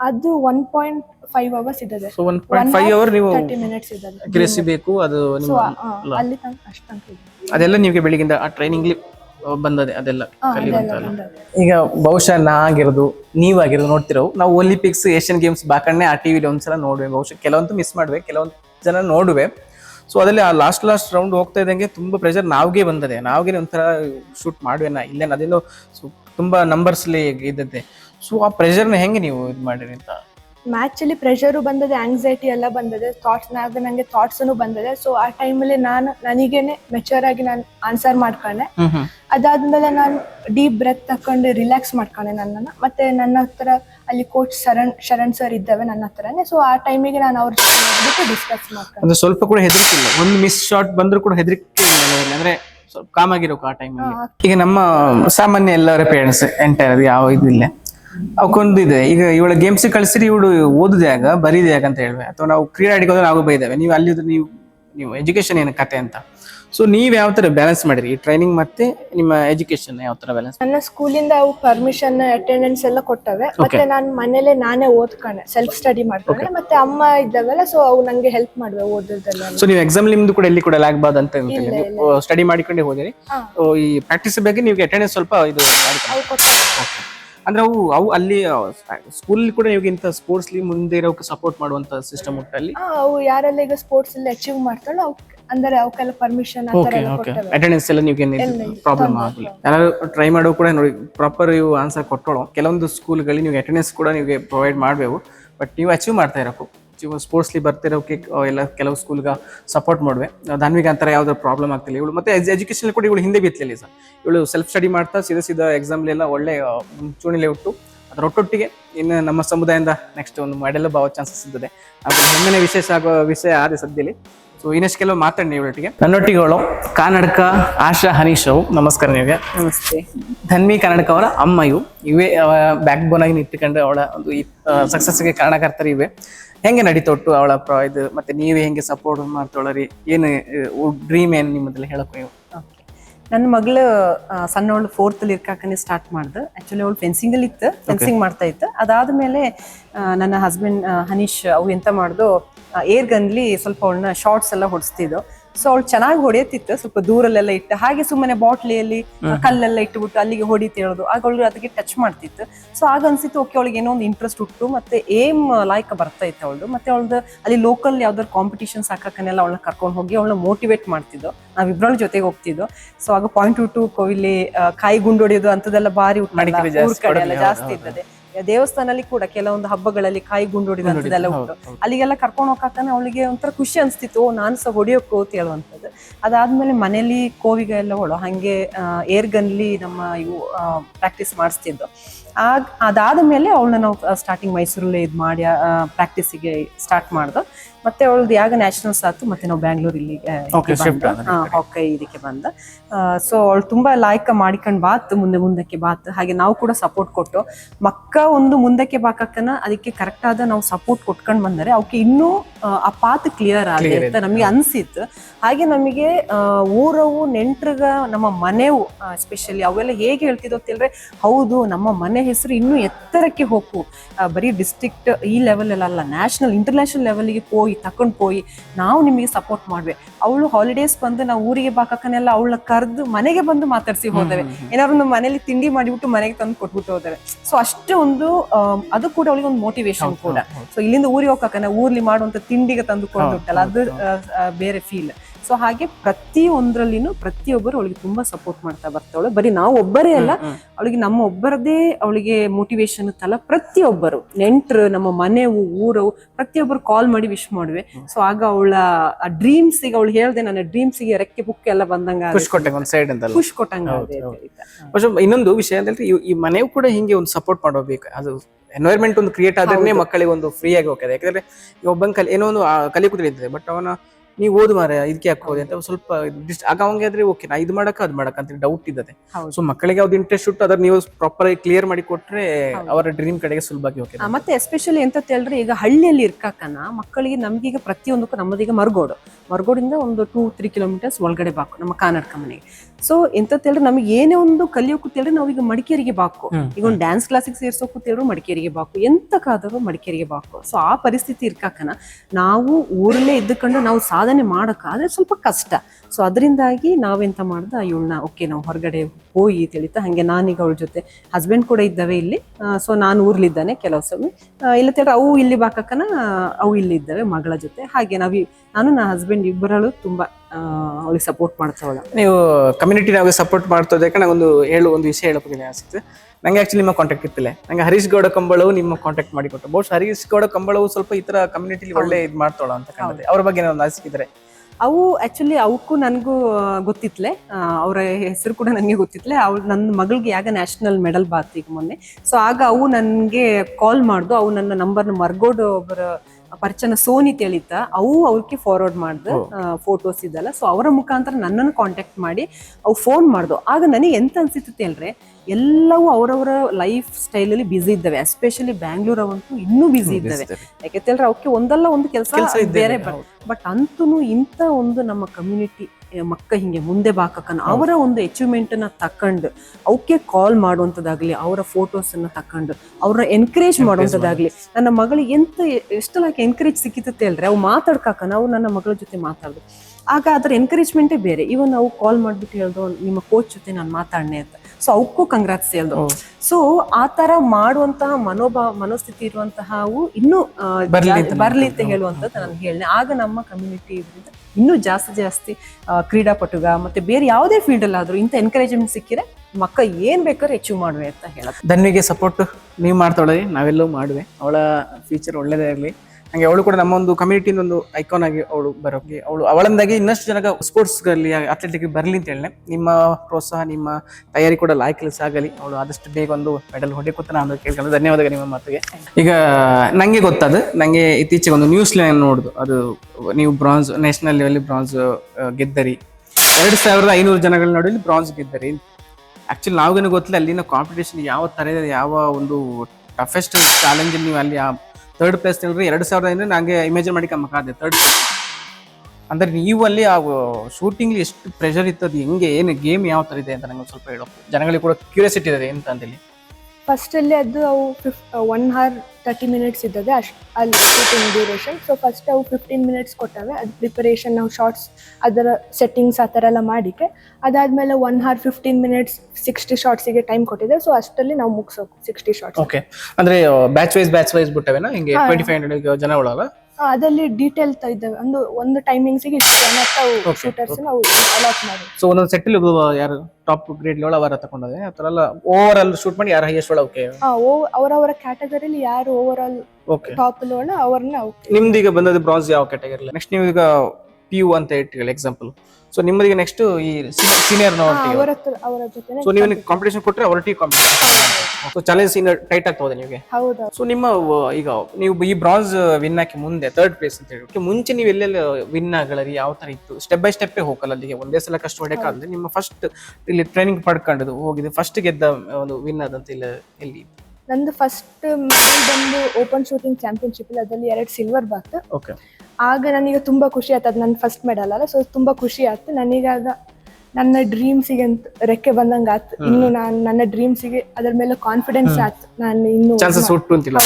ಅದು one point five hours ಇದ್ದದೆ so one point five hour ನೀವು ತರ್ಟಿ ಮಿನಿಟ್ಸ್ ಇದ್ದದೆ ಅಕ್ಯುರಸಿ ಬೇಕು ಅದು ಸೊ ನಿಮ್ಮ ಅಲ್ಲಿ ತನಕ ಅಷ್ಟು ತನಕ ಇದೆ ಅದೆಲ್ಲ ನಿಮಗೆ ಬೆಳಿಗ್ಗಿಂದ ಆ ಟ್ರೈನಿಂಗ್ ಬಂದದೆ ಅದೆಲ್ಲ. ಈಗ ಬಹುಶಃ ನಾ ಆಗಿರೋದು ನೀವಾಗಿರೋದು ನೋಡ್ತಿರೋ ನಾವು ಒಲಿಂಪಿಕ್ಸ್ ಏಷ್ಯನ್ ಗೇಮ್ಸ್ ಬಾಕಣ್ಣೆ ಆ ಟಿವಿಲಿ ಒಂದ್ಸಲ ನೋಡುವೆ. ಬಹುಶಃ ಕೆಲವೊಂದು ಮಿಸ್ ಮಾಡುವೆ ಕೆಲವೊಂದು ಜನ ನೋಡುವೆ. ಸೊ ಅದರಲ್ಲಿ ಆ ಲಾಸ್ಟ್ ಲಾಸ್ಟ್ ರೌಂಡ್ ಹೋಗ್ತಾ ಇದ್ದಂಗೆ ತುಂಬಾ ಪ್ರೆಷರ್ ನಾವ್ಗೆ ಬಂದದೆ ನಾವ್ಗೆ ಒಂಥರ ಶೂಟ್ ಮಾಡುವೆನಾ ಇಲ್ಲೇನ ಅದೇನೋ ಸು- ತುಂಬಾ ನಂಬರ್ಸ್ಲಿ ಇದ್ದದ್ದೆ. ಸೊ ಆ ಪ್ರೆಷರ್ನ ಹೆಂಗೆ ನೀವು ಇದು ಮಾಡಿರಿ ಅಂತ? ಮ್ಯಾಚಲ್ಲಿ ಪ್ರೆಷರು ಬಂದದೆ ಆಂಗ್ಸೈಟಿ ಎಲ್ಲ ಬಂದದೆ ಥಾಟ್ಸ್ ನಂಗೆ ಥಾಟ್ಸ್ನು ಬಂದದೆ. ಸೊ ಆ ಟೈಮಲ್ಲಿ ನಾನು ನನಗೇನೆ ಮೆಚೂರ್ ಆಗಿ ನಾನು ಆನ್ಸರ್ ಮಾಡ್ಕೊಂಡೆ. ಅದಾದ್ಮೇಲೆ ನಾನು ಡೀಪ್ ಬ್ರೆತ್ ತಕೊಂಡು ರಿಲ್ಯಾಕ್ಸ್ ಮಾಡ್ಕೊಂಡೆ ನನ್ನನ್ನು. ಮತ್ತೆ ನನ್ನ ಹತ್ರ ಅಲ್ಲಿ ಕೋಚ್ ಶರಣ್ ಶರಣ್ ಸರ್ ಇದ್ದಾವೆ ನನ್ನ ಹತ್ರನೇ. ಸೊ ಆ ಟೈಮಿಗೆ ನಾನು ಅವ್ರ ಜೊತೆ ಡಿಸ್ಕಸ್ ಮಾಡ್ಕೊಂಡೆ. ಅಂದ್ರೆ ಸ್ವಲ್ಪ ಕೂಡ ಹೆದರಿಕಿಲ್ಲ ಒಂದು ಮಿಸ್ ಶಾಟ್ ಬಂದರೂ ಕೂಡ ಹೆದರಿಕೆ ಇಲ್ಲ ಅಂದ್ರೆ ಸ್ವಲ್ಪ ಕಾಮ್ ಆಗಿರೋಕು ಆ ಟೈಮಲ್ಲಿ ಈಗ ನಮ್ಮ ಸಾಮಾನ್ಯ ಎಲ್ಲರ ಪೇರೆಂಟ್ಸ್ ಎಂಟೈರ್ ಯಾವ ಇದಿಲ್ಲ ಅವಕ್ಕೊಂದು ಇದೆ ಈಗ ಇವಳ ಗೇಮ್ಸ್ ಕಳಿಸಿರಿ ಇವಳು ಓದಿದೆ ಆಗ ಬರೀದೆ ಆಗ ಅಂತ ಹೇಳುವೆ. ಅಥವಾ ನಾವು ಕ್ರೀಡಾಡಿಗೆ ಹೋದ್ರೆ ನಾವು ಬೈದೇವೆ. ನೀವು ಅಲ್ಲಿ ನೀವು ನೀವು ಎಜುಕೇಶನ್ ಏನು ಕತೆ ಅಂತ. ಸೊ ನೀವ್ ಯಾವ ತರ ಬ್ಯಾಲೆನ್ಸ್ ಮಾಡಿರಿ? ಟ್ರೈನಿಂಗ್ ಮತ್ತೆ ನಿಮ್ಮ ಎಜುಕೇಶನ್ ಯಾವ ತರ ಬ್ಯಾಲೆನ್ಸ್ ನನ್ನ ಸ್ಕೂಲಿಂದ ಅವು ಪರ್ಮಿಷನ್ ಅಟೆಂಡೆನ್ಸ್ ಎಲ್ಲ ಕೊಟ್ಟವೆ. ಮತ್ತೆ ನಾನು ಮನೇಲೆ ನಾನೇ ಓದ್ಕೊಂಡೆ ಸೆಲ್ಫ್ ಸ್ಟಡಿ ಮಾಡ್ಕೊಂಡೆ ಮತ್ತೆ ಅಮ್ಮ ಇದ್ದಾವಲ್ಲ ಸೊ ಅವು ನಂಗೆ ಹೆಲ್ಪ್ ಮಾಡುವೆ ಓದೋದೆಲ್ಲ. ಸೊ ನೀವು ಎಕ್ಸಾಮ್ ನಿಮ್ದು ಕೂಡ ಎಲ್ಲಿ ಕೂಡ ಆಗ್ಬಾರ್ದು ಅಂತ ಸ್ಟಡಿ ಮಾಡಿಕೊಂಡೇ ಹೋದಿರಿ. ಈ ಪ್ರಾಕ್ಟೀಸ್ ಬಗ್ಗೆ ನೀವು ಅಟೆಂಡೆನ್ಸ್ ಸ್ವಲ್ಪ ಇದು ಅಂದ್ರೆ ಅವು ಅವು ಅಲ್ಲಿ ಸ್ಕೂಲ್ ಕೂಡ ನೀವು ಇಂತ ಸ್ಪೋರ್ಟ್ಸ್ ಮುಂದೆ ಇರೋಕೆ ಸಪೋರ್ಟ್ ಮಾಡುವಂತ ಸಿಸ್ಟಮ್ ಉಂಟು ಅಲ್ಲಿ ಅವು ಯಾರೆಲ್ಲ ಈಗ ಸ್ಪೋರ್ಟ್ಸ್ ಅಲ್ಲಿ ಅಚೀವ್ ಮಾಡ್ತಾಳೋ ಅವ್ ಅಂದ್ರೆ ಅವಕ್ಕೆಲ್ಲ ಪರ್ಮಿಷನ್ ಆ ತರ ಓಕೆ ಓಕೆ ಅಟೆಂಡೆನ್ಸ್ ಎಲ್ಲ ನೀವು ಪ್ರಾಬ್ಲಮ್ ಆಗಲಿ ಯಾರು ಟ್ರೈ ಮಾಡೋ ಕೂಡ ನೋಡಿ ಪ್ರಾಪರ್ ಇವು ಆನ್ಸರ್ ಕೊಟ್ಟೋಳು. ಕೆಲವೊಂದು ಸ್ಕೂಲ್ಗಳಲ್ಲಿ ನೀವು ಅಟೆಂಡೆನ್ಸ್ ಕೂಡ ನಿಮಗೆ ಪ್ರೊವೈಡ್ ಮಾಡಬೇಕು ಬಟ್ ನೀವು ಅಚೀವ್ ಮಾಡ್ತಾ ಇರೋಕು. ಸ್ಪೋರ್ಟ್ಸ್ಲಿ ಬರ್ತಿರೋಕೆ ಎಲ್ಲ ಕೆಲವು ಸ್ಕೂಲ್ಗೆ ಸಪೋರ್ಟ್ ಮಾಡುವೆ. ದಾನ್ವಿಗೆ ಆ ಥರ ಯಾವುದೋ ಪ್ರಾಬ್ಲಮ್ ಆಗ್ತಿಲ್ಲ. ಇವಳು ಮತ್ತೆ ಎಜುಕೇಷನ್ ಕೂಡ ಇವಳು ಹಿಂದೆ ಬಿತ್ತಲಿಲ್ಲ ಸರ್. ಇವಳು ಸೆಲ್ಫ್ ಸ್ಟಡಿ ಮಾಡ್ತಾ ಸೀದಾ ಸೀದಾ ಎಕ್ಸಾಮ್ಲೆಲ್ಲ ಒಳ್ಳೆ ಚೂಣಿಲೆ ಮುಂಚೂಣಿಲೆ ಉಂಟು ಅದರ ಒಟ್ಟೊಟ್ಟಿಗೆ ಇನ್ನು ನಮ್ಮ ಸಮುದಾಯದಿಂದ ನೆಕ್ಸ್ಟ್ ಒಂದು ಮಾಡೆಲ್ಲ ಬಾವ ಚಾನ್ಸಸ್ ಇದ್ದದೆ. ಅದು ಹೆಮ್ಮೆನೆ ವಿಶೇಷ ಆಗೋ ವಿಷಯ ಆದ ಸದ್ಯದಲ್ಲಿ. ಸೊ ಇನ್ನಷ್ಟು ಕೆಲವು ಮಾತಾಡಿ ಇವಳೊಟ್ಟಿಗೆ ನನ್ನೊಟ್ಟಿಗೆ ಅವಳು ಕನ್ನಡಕ ಆಶಾ ಹನೀಶ್ ಅವು ನಮಸ್ಕಾರ ನಿಮಗೆ. ನಮಸ್ತೆ. ಧನ್ವಿ ಕನ್ನಡಕ ಅವರ ಅಮ್ಮ ಇವು ಇವೇ ಬ್ಯಾಕ್ ಬೋನ್ ಆಗಿ ಇಟ್ಟುಕೊಂಡು ಅವಳ ಒಂದು ಸಕ್ಸಸ್ಗೆ ಕಾರಣಕರ್ತರು ಇವೆ. ಹೆಂಗೆ ನಡೀತೊಟ್ಟು ಅವಳ ಪ್ರ- ಇದು ಮತ್ತೆ ನೀವೇ ಹೆಂಗೆ ಸಪೋರ್ಟ್ ಮಾಡ್ತೋಳರಿ ಏನು ಡ್ರೀಮ್ ಏನು ನಿಮ್ಮದಲ್ಲಿ ಹೇಳಕ್ಕೆ ನೀವು? ನನ್ನ ಮಗಳು ಸಣ್ಣವಳು ಫೋರ್ತ್ ಅಲ್ಲಿ ಇರ್ಕಾಕನೆ ಸ್ಟಾರ್ಟ್ ಮಾಡ್ದು. ಆಕ್ಚುಲಿ ಅವಳು ಫೆನ್ಸಿಂಗ್ ಅಲ್ಲಿ ಇತ್ತು ಫೆನ್ಸಿಂಗ್ ಮಾಡ್ತಾ ಇತ್ತು. ಅದಾದ್ಮೇಲೆ ಮೇಲೆ ನನ್ನ ಹಸ್ಬೆಂಡ್ ಹನೀಶ್ ಅವು ಎಂತ ಮಾಡ್ದು ಏರ್ ಗನ್ಲಿ ಸ್ವಲ್ಪ ಅವಳನ್ನ ಶಾರ್ಟ್ಸ್ ಎಲ್ಲ ಹೊಡಿಸ್ತಿದ್ದು. ಸೊ ಅವಳು ಚೆನ್ನಾಗಿ ಹೊಡೆಯುತ್ತಿತ್ತು ಸ್ವಲ್ಪ ದೂರಲ್ಲೆಲ್ಲ ಇಟ್ಟು ಹಾಗೆ ಸುಮ್ಮನೆ ಬಾಟ್ಲಿಯಲ್ಲಿ ಕಲ್ಲೆಲ್ಲ ಇಟ್ಟುಬಿಟ್ಟು ಅಲ್ಲಿಗೆ ಹೊಡಿತ ಹೇಳೋದು. ಆಗ ಅವಳು ಅದಕ್ಕೆ ಟಚ್ ಮಾಡ್ತಿತ್ತು. ಸೊ ಆಗ ಅನ್ಸಿತ್ತು ಓಕೆ ಅವಳಿಗೆ ಏನೋ ಒಂದು ಇಂಟ್ರೆಸ್ಟ್ ಹುಟ್ಟು ಮತ್ತೆ ಏಮ್ ಲಾಯ್ಕ ಬರ್ತಾ ಇತ್ತು ಅವಳು ಮತ್ತೆ ಅವಳದು ಅಲ್ಲಿ ಲೋಕಲ್ ಯಾವ್ದಾದ್ರು ಕಾಂಪಿಟೇಷನ್ ಹಾಕಕ್ಕನ್ನೆಲ್ಲ ಅವಳನ್ನ ಕರ್ಕೊಂಡು ಹೋಗಿ ಅವಳನ್ನ ಮೋಟಿವೇಟ್ ಮಾಡ್ತಿದ್ದೋ ನಾವಿಬ್ರಳ ಜೊತೆಗೆ ಹೋಗ್ತಿದ್ದೋ ಸೊ ಆಗ ಪಾಯಿಂಟ್ ಟು ಕೋವಿಲಿ ಕಾಯಿ ಗುಂಡು ಹೊಡೆಯೋದು ಅಂತದೆಲ್ಲ ಬಾರಿ ಊಟ ಜಾಸ್ತಿ ಇರ್ತದೆ ದೇವಸ್ಥಾನದಲ್ಲಿ ಕೂಡ ಕೆಲವೊಂದು ಹಬ್ಬಗಳಲ್ಲಿ ಕಾಯಿ ಗುಂಡು ಹೊಡಿದ ಅಂತದೆಲ್ಲ ಉಂಟು ಅಲ್ಲಿಗೆಲ್ಲ ಕರ್ಕೊಂಡು ಹೋಗಾಕನೆ ಅವಳಿಗೆ ಒಂಥರ ಖುಷಿ ಅನ್ಸ್ತಿತ್ತು ಓ ನಾನು ಸಹ ಹೊಡಿಯೋಕೆ ಹೇಳುವಂಥದ್ದು. ಅದಾದ್ಮೇಲೆ ಮನೇಲಿ ಕೋವಿಗೆ ಎಲ್ಲ ಹೋಳು ಹಾಗೆ ಏರ್ ಗನ್ಲಿ ನಮ್ಮ ಇವು ಪ್ರಾಕ್ಟೀಸ್ ಮಾಡಿಸ್ತಿದ್ದು. ಆಗ ಅದಾದ ಮೇಲೆ ಅವಳನ್ನ ನಾವು ಸ್ಟಾರ್ಟಿಂಗ್ ಮೈಸೂರಲ್ಲೇ ಇದು ಮಾಡಿ ಪ್ರಾಕ್ಟೀಸಿಗೆ ಸ್ಟಾರ್ಟ್ ಮಾಡ್ದು. ಮತ್ತೆ ಅವಳದ್ದು ಯಾಗ ನ್ಯಾಷನಲ್ಸ್ ಆಯ್ತು ಮತ್ತೆ ನಾವು ಬ್ಯಾಂಗ್ಳೂರ್ ಇಲ್ಲಿ ಓಕೆ ಇದಕ್ಕೆ ಬಂದ. ಸೊ ಅವಳು ತುಂಬಾ ಲಾಯಕ ಮಾಡಿಕೊಂಡು ಬಾತ್ ಮುಂದೆ ಮುಂದಕ್ಕೆ ಬಾತ್. ಹಾಗೆ ನಾವು ಕೂಡ ಸಪೋರ್ಟ್ ಕೊಟ್ಟು ಮಕ್ಕ ಒಂದು ಮುಂದಕ್ಕೆ ಬಾಕಕ್ಕನ ಅದಕ್ಕೆ ಕರೆಕ್ಟ್ ಆದ ನಾವು ಸಪೋರ್ಟ್ ಕೊಟ್ಕೊಂಡ್ ಬಂದರೆ ಅವಕ್ಕೆ ಇನ್ನೂ ಆ, ಪಾತ್ ಕ್ಲಿಯರ್ ಆಗಲಿ ಅಂತ ನಮಗೆ ಅನ್ಸಿತ್ತು. ಹಾಗೆ ನಮಗೆ ಊರವು ನೆಂಟ್ರಿಗ ನಮ್ಮ ಮನೆವು ಎಸ್ಪೆಷಲಿ ಅವೆಲ್ಲ ಹೇಗೆ ಹೇಳ್ತಿದ್ದೋ ತಿಳ್ರೆ ಹೌದು ನಮ್ಮ ಮನೆ ಹೆಸರು ಇನ್ನೂ ಎತ್ತರಕ್ಕೆ ಹೋಗು. ಬರೀ ಡಿಸ್ಟ್ರಿಕ್ಟ್ ಈ ಲೆವೆಲ್ ಅಲ್ಲ ನ್ಯಾಷನಲ್ ಇಂಟರ್ನ್ಯಾಷನಲ್ ಲೆವೆಲ್ಗೆ ಹೋಗಿ ತಕೊಂಡು ಹೋಗಿ ನಾವು ನಿಮಗೆ ಸಪೋರ್ಟ್ ಮಾಡ್ವೆ. ಅವಳು ಹಾಲಿಡೇಸ್ ಬಂದು ನಾವು ಊರಿಗೆ ಬಾಕಕ್ಕನೆಲ್ಲ ಅವಳ ಕರೆದು ಮನೆಗೆ ಬಂದು ಮಾತಾಡ್ಸಿ ಹೋದವೆ. ಏನಾದ್ರು ಒಂದು ಮನೇಲಿ ತಿಂಡಿ ಮಾಡಿಬಿಟ್ಟು ಮನೆಗೆ ತಂದು ಕೊಟ್ಬಿಟ್ಟು ಹೋದವೆ. ಸೊ ಅಷ್ಟು ಒಂದು ಅದು ಕೂಡ ಅವಳಿಗೆ ಒಂದು ಮೋಟಿವೇಶನ್ ಕೂಡ. ಸೊ ಇಲ್ಲಿಂದ ಊರಿಗೆ ಹೋಗಕ್ಕನ ಊರ್ಲಿ ಮಾಡುವಂತ ತಿಂಡಿಗೆ ತಂದು ಕೊಡ್ಬಿಟ್ಟಲ್ಲ ಅದು ಬೇರೆ ಫೀಲ್ ಸೊ ಹಾಗೆ ಪ್ರತಿಯೊಂದರಲ್ಲಿನೂ ಪ್ರತಿಯೊಬ್ಬರು ಅವಳಿಗೆ ತುಂಬಾ ಸಪೋರ್ಟ್ ಮಾಡ್ತಾ ಬರ್ತಾವಳು. ಬರೀ ನಾವು ಒಬ್ಬರೇ ಅಲ್ಲ ಅವಳಿಗೆ ನಮ್ಮ ಒಬ್ಬರದೇ ಅವಳಿಗೆ ಮೋಟಿವೇಶನ್ ತಲ ಪ್ರತಿಯೊಬ್ಬರು. ನೆಂಟರು ನಮ್ಮ ಮನೆವು ಊರವು ಪ್ರತಿಯೊಬ್ಬರು ಕಾಲ್ ಮಾಡಿ ವಿಶ್ ಮಾಡುವೆ. ಸೊ ಆಗ ಅವಳ ಡ್ರೀಮ್ಸ್ ಈಗ ಅವಳು ಹೇಳ್ದೆ ನನ್ನ ಡ್ರೀಮ್ಸ್ಗೆ ರೆಕ್ಕೆ ಬುಕ್ ಎಲ್ಲ ಬಂದಂಗ ಖುಷ್ ಕೊಟ್ಟಂಗ ಒಂದ್ ಸೈಡ್ ಅಂತ ಖುಷ್ ಕೊಟ್ಟಂಗ ಇನ್ನೊಂದು ವಿಷಯ ಅಂದ್ರೆ ಈ ಮನೆಯು ಕೂಡ ಹಿಂಗೆ ಒಂದು ಸಪೋರ್ಟ್ ಮಾಡಬೇಕು. ಅದು ಎನ್ವೈರ್ಮೆಂಟ್ ಒಂದು ಕ್ರಿಯೇಟ್ ಆದ್ರೆ ಮಕ್ಕಳಿಗೆ ಒಂದು ಫ್ರೀ ಆಗಿ ಹೋಗ್ತದೆ. ಯಾಕಂದ್ರೆ ಒಬ್ಬನ ಕಲಿ ಏನೋ ಒಂದು ಕಲಿ ಕೂತಿರ್ತದೆ ಬಟ್ ಅವನ ನೀವು ಓದು ಮಾರ ಇದಕ್ಕೆ ಯಾಕೆ ಹೋದೆ. ಅಂತ ಸ್ವಲ್ಪ ಡಿಸ್ಟ್ ಆಗ ಅವಂಗೆ ಆದ್ರೆ ಓಕೆ ನಾ ಇದು ಮಾಡಕ ಅದು ಮಾಡಕ ಅಂತ ಡೌಟ್ ಇದ್ದದೆ. ಸೊ ಮಕ್ಕಳಿಗೆ ಯಾವ್ದು ಇಂಟ್ರೆಸ್ಟ್ ಇಟ್ಟು ಅದ್ರ ನೀವು ಪ್ರಾಪರ್ ಆಗಿ ಕ್ಲಿಯರ್ ಮಾಡಿ ಕೊಟ್ರೆ ಅವರ ಡ್ರೀಮ್ ಕಡೆಗೆ ಸುಲಭವಾಗಿ ಓಕೆ ಮತ್ತೆ ಎಸ್ಪೆಷಲಿ ಎಂತ ಹೇಳಿದ್ರೆ ಈಗ ಹಳ್ಳಿಯಲ್ಲಿ ಇರ್ಕಕ್ಕನ ಮಕ್ಕಳಿಗೆ ನಮ್ಗೀಗ ಪ್ರತಿಯೊಂದಕ್ಕೂ ನಮ್ಮದೀಗ ಮರಗೋಡು. ಮರಗೋಡಿಂದ ಒಂದು ಟೂ ತ್ರೀ ಕಿಲೋಮೀಟರ್ಸ್ ಒಳಗಡೆ ಬಾಕು ನಮ್ಮ ಕಾನಡ್ಕ ಮನೆಗೆ. ಸೊ ಎಂತ ಹೇಳಿದ್ರೆ ನಮಗೆ ಏನೇ ಒಂದು ಕಲಿಯೋಕು ನಾವು ನಾವೀಗ ಮಡಿಕೇರಿಗೆ ಬಾಕು. ಈಗ ಒಂದು ಡ್ಯಾನ್ಸ್ ಕ್ಲಾಸಿಗೆ ಸೇರ್ಸೋಕು ಹೇಳಿದ್ರು ಮಡಿಕೇರಿಗೆ ಬಾಕು. ಎಂತಕ್ಕಾದರೂ ಮಡಿಕೇರಿಗೆ ಬಾಕು. ಸೊ ಆ ಪರಿಸ್ಥಿತಿ ಇರ್ಕಾಕನ ನಾವು ಊರಲ್ಲೇ ಇದ್ದುಕೊಂಡು ನಾವು ಸಾಧನೆ ಮಾಡೋಕ್ಕಾದ್ರೆ ಸ್ವಲ್ಪ ಕಷ್ಟ. ಸೊ ಅದರಿಂದಾಗಿ ನಾವೆಂತ ಮಾಡ್ದ ಇವಳನ್ನ ಓಕೆ ನಾವು ಹೊರಗಡೆ ಹೋಗಿ ತಿಳಿತಾ ಹಂಗೆ ನಾನೀಗ ಅವಳ ಜೊತೆ ಹಸ್ಬೆಂಡ್ ಕೂಡ ಇದ್ದಾವೆ ಇಲ್ಲಿ. ಸೊ ನಾನು ಊರ್ಲಿದ್ದಾನೆ ಕೆಲವು ಸಮಯ. ಇಲ್ಲ ತಿಳಿದ್ರೆ ಅವು ಇಲ್ಲಿ ಬಾಕಕ್ಕನ ಅವು ಇಲ್ಲಿ ಇದ್ದಾವೆ ಮಗಳ ಜೊತೆ. ಹಾಗೆ ನಾವು ನಾನು ನನ್ನ ಹಸ್ಬೆಂಡ್ ಇಬ್ಬರಲ್ಲೂ ತುಂಬಾ ಅವಳಿಗೆ ಸಪೋರ್ಟ್ ಮಾಡ್ತಾವಳ. ನೀವು ಕಮ್ಯುನಿಟಿ ನಾವು ಸಪೋರ್ಟ್ ಮಾಡ್ತೋದಕ್ಕೆ ನಂಗೆ ಒಂದು ಹೇಳು ಒಂದು ವಿಷಯ ಹೇಳೋಕೆ ಅನಿಸುತ್ತೆ. ನಂಗೆ ಆಕ್ಚುಲಿ ನಿಮ್ಮ ಕಾಂಟ್ಯಾಕ್ಟ್ ಇತ್ತಿಲ್ಲ. ನಂಗೆ ಹರೀಶ್ ಗೌಡ ಕಂಬಳವು ನಿಮ್ಮ ಕಾಂಟ್ಯಾಕ್ಟ್ ಮಾಡಿ ಕೊಟ್ಟು ಬಹುಶಃ ಹರೀಶ್ ಗೌಡ ಕಂಬಳವು ಸ್ವಲ್ಪ ಈ ಥರ ಕಮ್ಯುನಿಟಿಲಿ ಒಳ್ಳೆ ಇದು ಮಾಡ್ತಾಳ ಅಂತ ಕಾಣುತ್ತೆ ಅವ್ರ ಬಗ್ಗೆ ಒಂದು ಅನಿಸಿದ್ರೆ. ಅವು ಆ್ಯಕ್ಚುಲಿ ಅವಕ್ಕೂ ನನಗೂ ಗೊತ್ತಿತ್ತಲೆ ಅವರ ಹೆಸರು ಕೂಡ ನನಗೆ ಗೊತ್ತಿತ್ತಲೆ ಅವ್ರು ನನ್ನ ಮಗಳಿಗೆ ಯಾಗ ನ್ಯಾಷನಲ್ ಮೆಡಲ್ ಬಾತ್ ಈಗ ಮೊನ್ನೆ. ಸೊ ಆಗ ಅವು ನನಗೆ ಕಾಲ್ ಮಾಡಿದು ಅವು ನನ್ನ ನಂಬರ್ನ ಮರ್ಗೋಡು ಒಬ್ಬರ ಪರಿಚನ ಸೋನಿ ತಿಳಿತ ಅವು ಅವ್ರಿಗೆ ಫಾರ್ವರ್ಡ್ ಮಾಡ್ದು ಫೋಟೋಸ್ ಇದಲ್ಲ. ಸೊ ಅವರ ಮುಖಾಂತರ ನನ್ನನ್ನು ಕಾಂಟ್ಯಾಕ್ಟ್ ಮಾಡಿ ಅವು ಫೋನ್ ಮಾಡ್ದು. ಆಗ ನನಗೆ ಎಂತ ಅನ್ಸಿತ್ತು ತೇಳ್ರೆ ಎಲ್ಲವೂ ಅವರವರ ಲೈಫ್ ಸ್ಟೈಲಲ್ಲಿ ಬ್ಯುಸಿ ಇದ್ದಾವೆ. ಎಸ್ಪೆಷಲಿ ಬ್ಯಾಂಗ್ಳೂರ್ ಅವಂತೂ ಇನ್ನೂ ಬ್ಯುಸಿ ಇದ್ದಾವೆ. ಯಾಕೆಂತೇಳ್ರೆ ಅವಕ್ಕೆ ಒಂದಲ್ಲ ಒಂದು ಕೆಲಸ ಬೇರೆ ಬಟ್ ಅಂತೂ ಇಂಥ ಒಂದು ನಮ್ಮ ಕಮ್ಯುನಿಟಿ ಮಕ್ಕ ಹಿಂಗೆ ಮುಂದೆ ಬಾಕಕ್ಕನ ಅವರ ಒಂದು ಅಚೀವ್ಮೆಂಟ್ನ ತಕೊಂಡು ಅವಕ್ಕೆ ಕಾಲ್ ಮಾಡುವಂಥದ್ದಾಗಲಿ ಅವರ ಫೋಟೋಸ್ ಅನ್ನ ತಕೊಂಡು ಅವ್ರನ್ನ ಎನ್ಕರೇಜ್ ಮಾಡುವಂಥದ್ದಾಗಲಿ ನನ್ನ ಮಗಳಿಗೆ ಎಂತ ಎಷ್ಟು ಲಾಕ್ ಎನ್ಕರೇಜ್ ಸಿಕ್ಕಿತತ್ತೆ ಅಲ್ರಿ ಅವು ಮಾತಾಡ್ಕಾಕ ನಾವು ನನ್ನ ಮಗಳ ಜೊತೆ ಮಾತಾಡೋದು ಆಗ ಅದರ ಎನ್ಕರೇಜ್ಮೆಂಟೇ ಬೇರೆ. ಇವನ್ ನಾವು ಕಾಲ್ ಮಾಡಿಬಿಟ್ಟು ಹೇಳ್ದು ನಿಮ್ಮ ಕೋಚ್ ಜೊತೆ ನಾನು ಮಾತಾಡ್ನೆ ಅಂತ. ಸೊ ಅವಕ್ಕೂ ಕಂಗ್ರಾಟ್ಸ್ ಹೇಳ್ದು. ಸೊ ಆ ತರ ಮಾಡುವಂತಹ ಮನೋಭಾವ ಮನೋಸ್ಥಿತಿ ಇರುವಂತಹವು ಇನ್ನೂ ಬರಲಿ ಅಂತ ಹೇಳುವಂಥದ್ದು ನಾನು ಹೇಳಿದೆ. ಆಗ ನಮ್ಮ ಕಮ್ಯುನಿಟಿ ಇದರಿಂದ ಇನ್ನೂ ಜಾಸ್ತಿ ಜಾಸ್ತಿ ಕ್ರೀಡಾಪಟುಗ ಮತ್ತೆ ಬೇರೆ ಯಾವುದೇ ಫೀಲ್ಡ್ ಅಲ್ಲಿ ಆದ್ರೂ ಇಂಥ ಎನ್ಕರೇಜ್ಮೆಂಟ್ ಸಿಕ್ಕಿದ್ರೆ ಮಕ್ಕ ಏನ್ ಬೇಕಾದ್ರೆ ಅಚೀವ್ ಮಾಡುವೆ ಅಂತ ಹೇಳೋದು. ಧನ್ವಿಗೆ ಸಪೋರ್ಟ್ ನೀವು ಮಾಡ್ತಾಳೆ ನಾವೆಲ್ಲೂ ಮಾಡುವೆ. ಅವಳ ಫ್ಯೂಚರ್ ಒಳ್ಳೇದೇ ಇರಲಿ. ಹಂಗೆ ಅವಳು ಕೂಡ ನಮ್ಮ ಒಂದು ಕಮ್ಯುನಿಟಿಯಿಂದ ಒಂದು ಐಕಾನ್ ಆಗಿ ಅವಳು ಬರೋಕೆ. ಅವಳು ಅವಳಂದಾಗಿ ಇನ್ನಷ್ಟು ಜನ ಸ್ಪೋರ್ಟ್ಸ್ಗಳಲ್ಲಿ ಅಥ್ಲೆಟಿಕ್ ಬರಲಿ ಅಂತ ಹೇಳಿ ನಿಮ್ಮ ಪ್ರೋತ್ಸಾಹ, ನಿಮ್ಮ ತಯಾರಿ ಕೂಡ ಲಾಯ್ಕಲ್ಸ್ ಆಗಲಿ ಅವಳು ಆದಷ್ಟು ಬೇಗ ಒಂದು ಮೆಡಲ್ ಹೊಡಿಕೊತ ನಾನು ಕೇಳ್ಕೊಂಡು. ಧನ್ಯವಾದಗಳು ನಿಮ್ಮ ಮಾತಿಗೆ. ಈಗ ನನಗೆ ಗೊತ್ತದು. ನನಗೆ ಇತ್ತೀಚೆಗೆ ಒಂದು ನ್ಯೂಸ್ ಲೈನ್ ನೋಡುದು. ಅದು ನೀವು ಬ್ರಾನ್ಸ್ ನ್ಯಾಷನಲ್ ಲೆವೆಲ್ ಬ್ರಾನ್ಸ್ ಗೆದ್ದರಿ. ಎರಡು ಸಾವಿರದ ಐನೂರು ಜನಗಳ ನಡುವೆ ಬ್ರಾನ್ಸ್ ಗೆದ್ದರಿ. ಆಕ್ಚುಲಿ ನಾವೇನು ಗೊತ್ತಿಲ್ಲ, ಅಲ್ಲಿನ ಕಾಂಪಿಟೇಷನ್ ಯಾವ ಥರ ಇದೆ ಯಾವ ಒಂದು ಟಫೆಸ್ಟ್ ಚಾಲೆಂಜ್ ನೀವು ಅಲ್ಲಿ ಥರ್ಡ್ ಪ್ಲೇಸ್ ತಿಳಿದ್ರೆ ಎರಡು ಸಾವಿರದ ಐನೂರು ನಂಗೆ ಇಮೇಜಿನ್ ಮಾಡಿ ತರ್ಡ್ ಪ್ಲೇಸ್ ಅಂದ್ರೆ ನೀವು ಅಲ್ಲಿ ಆ ಶೂಟಿಂಗ್ ಎಷ್ಟು ಪ್ರೆಷರ್ ಇತ್ತು, ಅದು ಹೆಂಗೆ, ಏನು ಗೇಮ್ ಯಾವ ಥರ ಇದೆ ಅಂತ ನಂಗೆ ಸ್ವಲ್ಪ ಹೇಳೋ. ಜನಗಳಿಗೆ ಕೂಡ ಕ್ಯೂರಿಯಾಸಿಟಿ ಇದೆ ಅಂತ ಫಸ್ಟ್ ಅಲ್ಲಿ ಅದು ಅವು ಫಿಫ್ ಒನ್ ಹಾರ್ ತರ್ಟಿ ಮಿನಿಟ್ಸ್ ಇದ್ದದೆ ಅಷ್ಟು ಅಲ್ಲಿ ಶೂಟಿಂಗ್ ಡ್ಯೂರೇಷನ್ ಸೊ ಫಸ್ಟ್ ಅವು ಫಿಫ್ಟೀನ್ ಮಿನಿಟ್ಸ್ ಕೊಟ್ಟವೆ. ಅದು ಪ್ರಿಪರೇಷನ್ ನಾವು ಶಾರ್ಟ್ಸ್ ಅದರ ಸೆಟ್ಟಿಂಗ್ಸ್ ಆ ಥರ ಎಲ್ಲ ಮಾಡಿಕ್ಕೆ ಅದಾದಮೇಲೆ one hour fifteen minutes sixty ಶಾರ್ಟ್ಸಿಗೆ time ಕೊಟ್ಟಿದೆ. ಸೊ ಅಷ್ಟರಲ್ಲಿ ನಾವು ಮುಗಿಸೋಕು ಸಿಕ್ಸ್ಟಿ ಶಾರ್ಟ್ಸ್ ಓಕೆ ಅಂದ್ರೆ ಬ್ಯಾಚ್ ವೈಸ್ ಬ್ಯಾಚ್ ವೈಸ್ ಬಿಟ್ಟವೇನಾ? ಹಿಂಗೆ ಟ್ವೆಂಟಿ ಫೈವ್ ಹಂಡ್ರೆಡ್ ಜನ ಒಳಗಲ್ಲ ಅದಲ್ಲಿ ಡೀಟೇಲ್ ಇದ್ದಾವೆ. ಒಂದು ಒಂದು ಟೈಮಿಂಗ್ಸಿಗೆ ಇಷ್ಟು ಜನ ತಾವು Okay, ಶೂಟರ್ಸ್ ನಾವು ಅಲಾಟ್ ಮಾಡಿ ಸೊ ಒಂದೊಂದು ಸೆಟ್ಟಲ್ಲಿ ಯಾರು ಟಾಪ್ ಗ್ರೇಡ್ ಒಳ ಅವರ ತಗೊಂಡದೆ ಆ ಥರ ಎಲ್ಲ ಓವರ್ ಆಲ್ ಶೂಟ್ ಮಾಡಿ ಯಾರು ಹೈಯೆಸ್ಟ್ ಒಳ ಓಕೆ ಅವರವರ ಕ್ಯಾಟಗರಿಲಿ ಯಾರು ಓವರ್ ಆಲ್ ಓಕೆ ಟಾಪ್ ಲೋಣ ಅವ್ರನ್ನ ನಿಮ್ದು ಈಗ ಬಂದದ್ದು ಬ್ರಾನ್ಸ್ ಯಾವ ಕ್ಯಾಟಗರಿ ನೆಕ್ಸ್ಟ್ ನೀವು ಈಗ ಪಿ ಯು ಅಂತ ಇಟ್ಟಿಲ್ಲ ಎಕ್ಸಾಂಪಲ್ ಸೊ ನಿಮ್ಮದಿಗೆ ನೆಕ್ಸ್ಟ್ ಈ ಸೀನಿಯರ್ ಅವರ ಹತ್ರ- ಅವರ ಜೊತೆ ಸೊ ನೀವು ಕಾಂಪಿಟೇಷನ್ ಕೊಟ್ಟರೆ ಅವರ tea competition so challenge senior tight ಆಗ್ತದೆ ನಿಮಗೆ. ಹೌದಾ. ಸೊ ನಿಮ್ಮ ಈಗ ನೀವು ಈ ಬ್ರಾನ್ಸ್ ವಿನ್ ಹಾಕಿ ಮುಂದೆ ಥರ್ಡ್ ಪ್ಲೇಸ್ ಅಂತ ಹೇಳಿ ಮುಂಚೆ ನೀವು ಎಲ್ಲೆಲ್ಲ ವಿನ್ ಆಗಲರಿ ಯಾವ ತರ ಇತ್ತು? ಸ್ಟೆಪ್ ಬೈ ಸ್ಟೆಪ್ ಹೋಗಲ್ಲ ಅಲ್ಲಿಗೆ. ಒಂದೇ ಸಲ ಕಷ್ಟ ಹೊಡೆಯಕ್ಕಾಗದೆ ನಿಮ್ಮ ಫಸ್ಟ್ ಇಲ್ಲಿ ಟ್ರೈನಿಂಗ್ ಪಡ್ಕೊಂಡು ಹೋಗಿದೆ ಫಸ್ಟ್ ಗೆದ್ದ ಒಂದು ವಿನ್ ಆದಂತ ಇಲ್ಲ ಎಲ್ಲಿ? ನಂದು ಫಸ್ಟ್ ಬಂದು ಓಪನ್ ಶೂಟಿಂಗ್ ಚಾಂಪಿಯನ್ಶಿಪ್ ಅದರಲ್ಲಿ ಎರಡು ಸಿಲ್ವರ್ ಬಾತ್. ಓಕೆ ಆಗ ನನಗೆ ತುಂಬಾ ಖುಷಿ ಆಯ್ತು. ಅದು ನನ್ನ ಫಸ್ಟ್ ಮೆಡಲ್ ಅಲ್ಲ. ಸೊ ತುಂಬಾ ಖುಷಿ ಆಯ್ತು. ನನಗಾಗ ನನ್ನ ಡ್ರೀಮ್ಸಿಗೆ ಅಂತ ರೆಕ್ಕೆ ಬಂದಂಗೆ ಆಯ್ತು. ಇನ್ನು ನಾನು ನನ್ನ ಡ್ರೀಮ್ಸಿಗೆ ಅದ್ರ ಮೇಲೆ ಕಾನ್ಫಿಡೆನ್ಸ್ ಆಯ್ತು. ನಾನು ಇನ್ನು ಚಾನ್ಸಸ್ ಹುಟ್ಟು ಅಂತಿಲ್ಲ.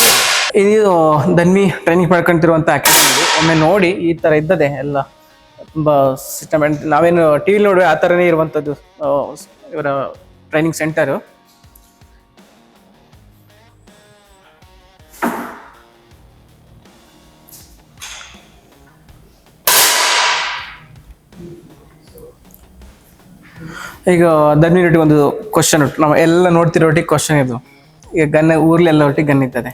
ಇದು ಧನ್ವಿ ಟ್ರೈನಿಂಗ್ ಮಾಡ್ಕೊಂತಿರುವಂತ ಅಕಾಡೆಮಿ ಒಮ್ಮೆ ನೋಡಿ ಈ ತರ ಇದ್ದದೆ ಎಲ್ಲ. ತುಂಬಾ ಸಿಸ್ಟಮ್ ನಾವೇನು ಟಿವಿ ನೋಡುವ ಆ ತರನೇ ಇರುವಂಥದ್ದು ಆ, ಇವರ ಟ್ರೈನಿಂಗ್ ಸೆಂಟರು ಈಗ ಧನ್ವಿ ನೊಟ್ಟಿಗೆ ಒಂದು ಕ್ವಶನ್ ಉಂಟು. ನಾವು ಎಲ್ಲ ನೋಡ್ತಿರೋಟಿಗೆ ಕ್ವಶನ್ ಇದು. ಈಗ ಗನ್ ಊರ್ಲೆಲ್ಲ ಒಟ್ಟಿಗೆ ಗನ್ ಇರ್ತದೆ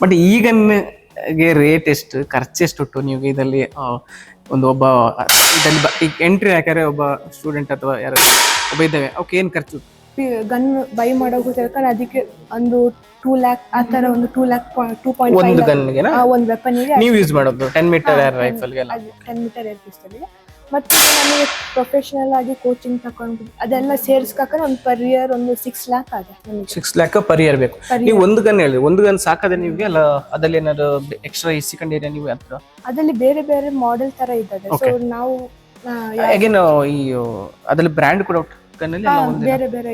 ಬಟ್ ಈ ಗನ್ಗೆ ರೇಟ್ ಎಷ್ಟು ಖರ್ಚು ಎಷ್ಟು ಉಂಟು ನೀವು ಇದರಲ್ಲಿ ಒಂದು ಒಬ್ಬ ಇದರಲ್ಲಿ ಈಗ ಎಂಟ್ರಿ ಹಾಕ್ಯಾರೆ ಒಬ್ಬ ಸ್ಟೂಡೆಂಟ್ ಅಥವಾ ಯಾರು ಒಬ್ಬ ಇದ್ದಾವೆ ಅವಕ್ಕೆ ಏನು ಖರ್ಚು? ಗನ್ ಬೈ ಮಾಡೋ ಸರ್ಕಾರ ಅದಕ್ಕೆ ಒಂದು ಟೂ ಲ್ಯಾಕ್ ಆ ಥರ ಒಂದು ಟೂ ಲ್ಯಾಕ್ ಟೂ ಪಾಯಿಂಟ್ ಒಂದು ಗನ್ಗೆ ಒಂದು ವೆಪನ್ ನೀವು ಯೂಸ್ ಮಾಡೋದು ten metre air ten metre air ಪಿಸ್ತಲಿಗೆ ಮತ್ತೆ ನಾನು ಪ್ರೊಫೆಷನಲ್ ಆಗಿ ಕೋಚಿಂಗ್ ತಕೊಂಡು ಅದೆಲ್ಲ ಸೇರಿಸ್ಕಾಕ ಒಂದು ಪರ್ ಇಯರ್ ಒಂದು ಸಿಕ್ಸ್ ಲ್ಯಾಕ್ ಆಗಿದೆ ನನಗೆ ಸಿಕ್ಸ್ ಲ್ಯಾಕ್ ಪರ್ ಇಯರ್ ಬೇಕು. ನೀವು ಒಂದು ಗನ್ ಹೇಳಿ ಒಂದು ಗನ್ ಸಾಕದೆ ನಿಮಗೆ ಅಲ್ಲ ಅದಲ್ಲಿ ಏನಾದ್ರು ಎಕ್ಸ್ಟ್ರಾ ಇಸಿಕೊಂಡಿರ ನೀವು ಅಂತ ಅದರಲ್ಲಿ ಬೇರೆ ಬೇರೆ ಮಾಡೆಲ್ ತರ ಇದ್ದದೆ ಸೊ ನಾವು ಅಗೇನ್ ಈ ಅದರಲ್ಲಿ ಬ್ರ್ಯಾಂಡ್ ಕೂಡ ಹಾ, ಒಂದೇ ಬೇರೆ ಬೇರೆ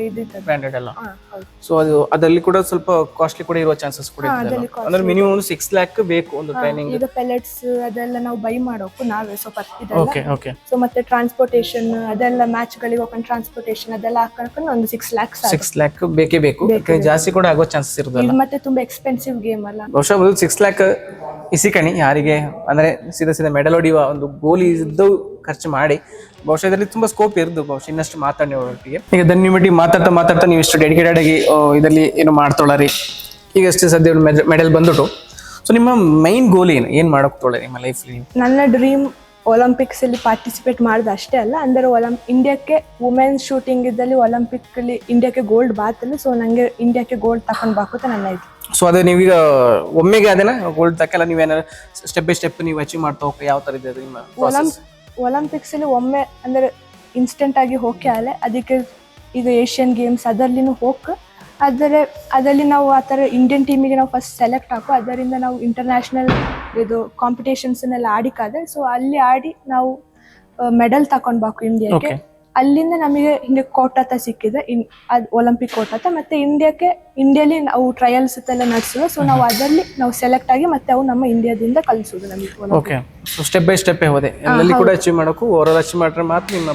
ಎಲ್ಲ. ಹಾ ಹೌದು. ಸೊ ಅದು ಅದರಲ್ಲಿ ಕೂಡ ಸ್ವಲ್ಪ ಕಾಸ್ಟ್ಲಿ ಕೂಡ ಇರುವ ಚಾನ್ಸಸ್ ಕೂಡ ಹಾ, ಇರ್ತದೆ ಅದ್ರಲ್ಲಿ ಅಲ್ವಾ? ಅಂದ್ರೆ ಮಿನಿಮಮ್ ಒಂದು ಸಿಕ್ಸ್ ಲ್ಯಾಕ್ ಬೇಕು ಒಂದು ಟ್ರೈನಿಂಗ್ ಇದು ಪೆಲೆಟ್ಸ್ ಅದೆಲ್ಲ ನಾವು ಬೈ ಮಾಡೋಕು ನಾವೇ ಸ್ವಲ್ಪ ಇದೆಲ್ಲ ಓಕೆ ಓಕೆ ಸೊ ಮತ್ತೆ ಟ್ರಾನ್ಸ್ಪೋರ್ಟೇಷನ್ ಅದೆಲ್ಲ ಮ್ಯಾಚ್ ಗಳಿಗೆ ಹೋಗ್ಕೊಂಡು ಟ್ರಾನ್ಸ್ಪೋರ್ಟೇಷನ್ ಅದೆಲ್ಲ ಹಾಕೊಂಡು ಒಂದು ಸಿಕ್ಸ್ ಲ್ಯಾಕ್ಸ್ ಸಿಕ್ಸ್ ಲ್ಯಾಕ್ ಬೇಕೇ ಬೇಕು. ಯಾಕಂದ್ರೆ ಜಾಸ್ತಿ ಕೂಡ ಆಗೋ ಚಾನ್ಸಸ್ ಇರೋದಲ್ಲ. ಇದು ಮತ್ತೆ ತುಂಬಾ ಎಕ್ಸ್ಪೆನ್ಸಿವ್ ಗೇಮ್ ಅಲ್ಲ. ಬಹುಶಃ ಒಂದು ಸಿಕ್ಸ್ ಲ್ಯಾಕ್ ಇಸಿಕಣಿ ಯಾರಿಗೆ ಅಂದ್ರೆ ಸೀದಾ ಸೀದಾ ಮೆಡಲ್ ಹೊಡಿಯುವ ಒಂದು ಗೋಲಿ ಇದ್ದು ಖರ್ಚು ಮಾಡಿ ಬಹುಶಃ ಇದರಲ್ಲಿ ತುಂಬಾ ಸ್ಕೋಪ್ ಇರೋದು ಬಹುಶಃ ಇನ್ನಷ್ಟು ಮಾತಾಡಿ ಒಟ್ಟಿಗೆ ಈಗ ದನ್ ಮಟ್ಟಿ ಮಾತಾಡ್ತಾ ಮಾತಾಡ್ತಾ ನೀವು ಇಷ್ಟು ಡೆಡಿಕೇಟೆಡ್ ಆಗಿ ಇದರಲ್ಲಿ ಏನು ಮಾಡ್ತೊಳ್ಳರಿ ಈಗ ಅಷ್ಟೇ ಸದ್ಯ ಮೆಡಲ್ ಬಂದ್ಬಿಟ್ಟು. ಸೊ ನಿಮ್ಮ ಮೈನ್ ಗೋಲ್ ಏನು? ಏನು ಮಾಡಕ್ ತೊಗೊಳ್ಳಿ ನಿಮ್ಮ ಲೈಫ್ ನನ್ನ ಡ್ರೀಮ್ ಒಲಿಂಪಿಕ್ಸ್ ಅಲ್ಲಿ ಪಾರ್ಟಿಸಿಪೇಟ್ ಮಾಡೋದು ಅಷ್ಟೇ ಅಲ್ಲ ಅಂದರೆ ಒಲಂ ಇಂಡಿಯಾಕ್ಕೆ ವುಮೆನ್ಸ್ ಶೂಟಿಂಗ್ ಇದ್ದಲ್ಲಿ ಒಲಿಂಪಿಕ್ ಅಲ್ಲಿ ಇಂಡಿಯಾಕ್ಕೆ ಗೋಲ್ಡ್ ಬಾತಲ್ಲ ಸೊ ನನಗೆ ಇಂಡಿಯಾಕ್ಕೆ ಗೋಲ್ಡ್ ತಕೊಂಡ್ ಬಾಕುತ್ತೆ ನನ್ನ ಇದು ಸೊ ಅದೇ ನೀವೀಗ ಒಮ್ಮೆಗೆ ಅದೇನಾ? ಗೋಲ್ಡ್ ತಕ್ಕಲ್ಲ ನೀವೇನಾದ್ರು ಸ್ಟೆಪ್ ಬೈ ಸ್ಟೆಪ್ ನೀವು ಅಚೀವ್ ಮಾಡ್ತಾ ಹೋಗಿ ಯಾವ ಥರ ಇದೆ ಅದು ನಿಮ್ಮ ಒಲಂ process? ಒಲಿಂಪಿಕ್ಸ್ ಅಲ್ಲಿ ಒಮ್ಮೆ ಅಂದರೆ ಇನ್ಸ್ಟೆಂಟ್ ಆಗಿ ಹೋಗಿ ಆಲೆ ಅದಕ್ಕೆ ಈಗ ಏಷ್ಯನ್ ಗೇಮ್ಸ್ ಅದರಲ್ಲಿನೂ ಹೋಗಿ ಆದರೆ ಅದರಲ್ಲಿ ನಾವು ಆ ಥರ ಇಂಡಿಯನ್ ಟೀಮಿಗೆ ನಾವು ಫಸ್ಟ್ ಸೆಲೆಕ್ಟ್ ಹಾಕೋ ಅದರಿಂದ ನಾವು ಇಂಟರ್ನ್ಯಾಷನಲ್ ಇದು ಕಾಂಪಿಟೇಷನ್ಸ್ನೆಲ್ಲ ಆಡಿಕಾದ್ರೆ ಸೊ ಅಲ್ಲಿ ಆಡಿ ನಾವು ಮೆಡಲ್ ತಗೊಂಡ್ಬೇಕು Okay. ಅಲ್ಲಿಂದ ನಮಗೆ ಹಿಂಗೆ ಕೋಟಾತ ಸಿಕ್ಕಿದೆ. ಇನ್ ಅದು ಒಲಿಂಪಿಕ್ ಕೋಟಾತ ಮತ್ತೆ ಇಂಡಿಯಾಕ್ಕೆ ಇಂಡಿಯಲ್ಲಿ ನಾವು ಟ್ರಯಲ್ಸ್ ಎಲ್ಲ ನಡೆಸಿದ್ರು ಸೊ ನಾವು ಅದರಲ್ಲಿ ನಾವು ಸೆಲೆಕ್ಟ್ ಆಗಿ ಮತ್ತೆ ಅವು ನಮ್ಮ ಇಂಡಿಯಾದಿಂದ ಕಲಿಸೋದು ನಮಗೆ okay so step by step ಹೋದೆ. ಎಲ್ಲಲ್ಲಿ ಕೂಡ ಅಚೀವ್ ಮಾಡೋಕ್ಕೂ ಓವರಾಲ್ ಅಚೀವ್ ಮಾಡ್ರೆ ಮಾತ್ರ ನಿಮ್ಮ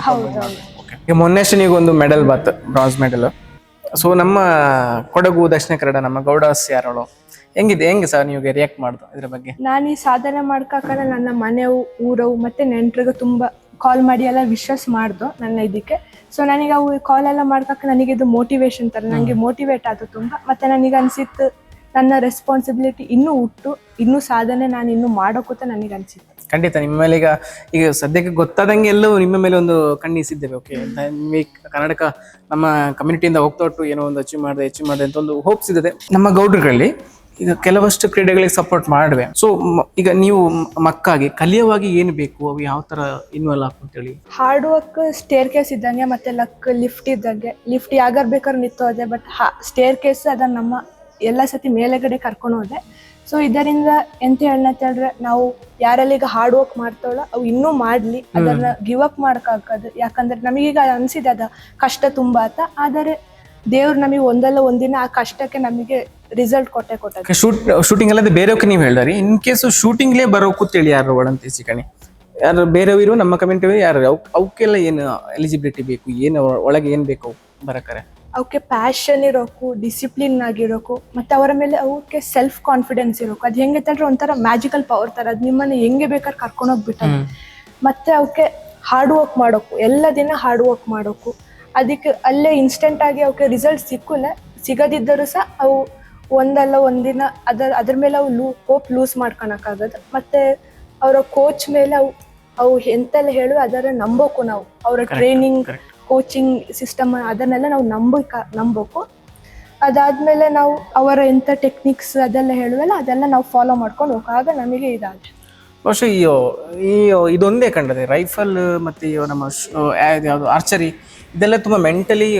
ಓಕೆ ಈಗ ಮೊನ್ನೆಷ್ಟು ನೀವು ಒಂದು ಮೆಡಲ್ ಬಂತು ಬ್ರಾನ್ಸ್ ಮೆಡಲ್ ಸೊ ನಮ್ಮ ಕೊಡಗು ದಕ್ಷಿಣ ಕನ್ನಡ ನಮ್ಮ ಗೌಡಸ್ ಯಾರೋ ಹೆಂಗಿದೆ? ಹೆಂಗೆ ಸರ್ ನೀವು ರಿಯಾಕ್ಟ್ ಮಾಡ್ದು ಇದ್ರ ಬಗ್ಗೆ? ನಾನು ಈ ಸಾಧನೆ ಮಾಡ್ಕಾಕನ ನನ್ನ ಮನೆವು ಊರವು ಮತ್ತೆ ನೆಂಟರಿಗೂ ತುಂಬಾ ಕಾಲ್ ಮಾಡಿ ಎಲ್ಲ ವಿಶ್ವಾಸ ಮಾಡ್ದು ನನ್ನ ಇದಕ್ಕೆ. ಸೊ ನನಗೆ ಅವು ಕಾಲ್ ಎಲ್ಲ ಮಾಡ್ಕಾಕ ನನಗೆ ಇದು ಮೋಟಿವೇಶನ್ ತರ ನನಗೆ ಮೋಟಿವೇಟ್ ಆಯ್ತು ತುಂಬಾ. ಮತ್ತೆ ನನಗೆ ಅನ್ಸಿತ್ತು ನನ್ನ ರೆಸ್ಪಾನ್ಸಿಬಿಲಿಟಿ ಇನ್ನೂ ಹುಟ್ಟು ಇನ್ನೂ ಸಾಧನೆ ನಾನು ಇನ್ನು ಮಾಡೋಕೂತ ನನಗೆ ಅನ್ಸಿತ್ತು. ಖಂಡಿತ ನಿಮ್ಮ ಮೇಲೆ ಈಗ ಈಗ ಸದ್ಯಕ್ಕೆ ಗೊತ್ತಾದಂಗೆ ಎಲ್ಲವೂ ನಿಮ್ಮ ಮೇಲೆ ಒಂದು ಕಣ್ಣಿಸಿದ್ದೇವೆ ಓಕೆ ಕರ್ನಾಟಕ ನಮ್ಮ ಕಮ್ಯುನಿಟಿಯಿಂದ ಹೋಗ್ತಾ ಏನೋ ಒಂದು ಅಚೀವ್ ಮಾಡಿದೆ ಅಚೀವ್ ಮಾಡಿದೆ ಅಂತ ಒಂದು ಹೋಪ್ಸ್ ಇದೆ ನಮ್ಮ ಗೌಡ್ರುಗಳಲ್ಲಿ ಈಗ ಕೆಲವಷ್ಟು ಕ್ರೀಡೆಗಳಿಗೆ ಸಪೋರ್ಟ್ ಮಾಡುವೆ. ಸೊ ಈಗ ನೀವು ಮಕ್ಕಾಗಿ ಕಲಿಯವಾಗಿ ಏನು ಬೇಕು? ಅವು ಯಾವ ತರ ಇನ್ವಾಲ್ವ್ ಹಾಕಂತೇಳಿ ಹಾರ್ಡ್ ವರ್ಕ್ ಸ್ಟೇರ್ ಕೇಸ್ ಇದ್ದಂಗೆ ಮತ್ತೆ ಲಕ್ ಲಿಫ್ಟ್ ಇದ್ದಂಗೆ. ಲಿಫ್ಟ್ ಯಾಗಾರ್ ಬೇಕಾದ್ರೆ ನಿಂತೋದೆ ಬಟ್ ಸ್ಟೇರ್ ಕೇಸ್ ಅದನ್ನ ನಮ್ಮ ಎಲ್ಲ ಸತಿ ಮೇಲೆಗಡೆ ಕರ್ಕೊಂಡು ಹೋದೆ. ಸೊ ಇದರಿಂದ ಎಂತ ಹೇಳಿದ್ರೆ ನಾವು ಯಾರೆಲ್ಲ ಈಗ ಹಾರ್ಡ್ ವರ್ಕ್ ಮಾಡ್ತಾವಳ ಅವು ಇನ್ನೂ ಮಾಡ್ಲಿ. ಅದನ್ನ ಗಿವ್ ಅಪ್ ಮಾಡಕ್ಕಾಗದು ಯಾಕಂದ್ರೆ ನಮಗೀಗ ಅನ್ಸಿದೆ ಅದ ಕಷ್ಟ ತುಂಬಾ ಆತ ಆದರೆ ದೇವ್ರು ನಮಗೆ ಒಂದಲ್ಲ ಒಂದಿನ ಆ ಕಷ್ಟಕ್ಕೆ ನಮಗೆ ರಿಸಲ್ಟ್ ಕೊಟ್ಟೆ ಕೊಟ್ಟೆ ಶೂಟ್ ಶೂಟಿಂಗ್ ಅಲ್ಲದೆ ಬೇರೆಯವಕ್ಕೆ ನೀವು ಹೇಳಿದ್ರಿ? ಇನ್ ಕೇಸ್ ಶೂಟಿಂಗ್ಲೇ ಬರೋ ಕೂತೇಳಿ ಯಾರು ಒಳಂತ ಸಿಕಣಿ ಯಾರು ಬೇರೆಯವರು ನಮ್ಮ ಕಮ್ಯುನಿಟಿ ಯಾರು ಅವ್- ಅವಕ್ಕೆಲ್ಲ ಏನು ಎಲಿಜಿಬಿಲಿಟಿ ಬೇಕು? ಏನು ಒಳಗೆ ಏನು ಬೇಕು ಬರಕರೆ? ಅವಕ್ಕೆ ಪ್ಯಾಷನ್ ಇರೋಕು ಡಿಸಿಪ್ಲಿನ್ ಆಗಿರೋಕು ಮತ್ತೆ ಅವರ ಮೇಲೆ ಅವಕ್ಕೆ ಸೆಲ್ಫ್ ಕಾನ್ಫಿಡೆನ್ಸ್ ಇರೋಕು. ಅದು ಹೆಂಗೆ ಅಂದ್ರೆ ಒಂಥರ ಮ್ಯಾಜಿಕಲ್ ಪವರ್ ತರ. ಅದು ನಿಮ್ಮನ್ನ ಹೆಂಗೆ ಬೇಕಾದ್ರೆ ಕರ್ಕೊಂಡು ಮತ್ತು ಮತ್ತೆ ಅವಕ್ಕೆ ಹಾರ್ಡ್ ವರ್ಕ್ ಮಾಡೋಕು ಎಲ್ಲ ದಿನ ಹಾರ್ಡ್ ವರ್ಕ್ ಮಾಡೋಕು. ಅದಕ್ಕೆ ಅಲ್ಲೇ ಇನ್ಸ್ಟೆಂಟಾಗಿ ಅವಕ್ಕೆ ರಿಸಲ್ಟ್ ಸಿಕ್ಕಲ್ಲ ಸಿಗದಿದ್ದರೂ ಸಹ ಅವು ಒಂದಲ್ಲ ಒಂದಿನ ಅದರ ಅದ್ರ ಮೇಲೆ ಅವು ಲೂ ಹೋಪ್ ಲೂಸ್ ಮಾಡ್ಕೊಳಕ್ಕಾಗದು. ಮತ್ತೆ ಅವರ ಕೋಚ್ ಮೇಲೆ ಅವು ಅವು ಎಂತೆಲ್ಲ ಹೇಳು ಅದರ ನಂಬೋಕು ನಾವು. ಅವರ ಟ್ರೈನಿಂಗ್ ಕೋಚಿಂಗ್ ಸಿಸ್ಟಮ್ ಅದನ್ನೆಲ್ಲ ನಾವು ನಂಬಿಕ ನಂಬೋಕು. ಅದಾದ್ಮೇಲೆ ನಾವು ಅವರ ಎಂಥ ಟೆಕ್ನಿಕ್ಸ್ ಅದೆಲ್ಲ ಹೇಳುವಲ್ಲ ಅದೆಲ್ಲ ನಾವು ಫಾಲೋ ಮಾಡ್ಕೊಂಡು ಹೋಗಾಗ ನಮಗೆ ಇದಾದ್ರೆ ಬಹುಶಃ ಈ ಈ ಇದೊಂದೇ ಕಂಡದೆ ರೈಫಲ್ ಮತ್ತೆ ಈ ನಮ್ಮ ಯಾವ್ದು ಆರ್ಚರಿ ಇದೆಲ್ಲ ತುಂಬಾ ಮೆಂಟಲಿ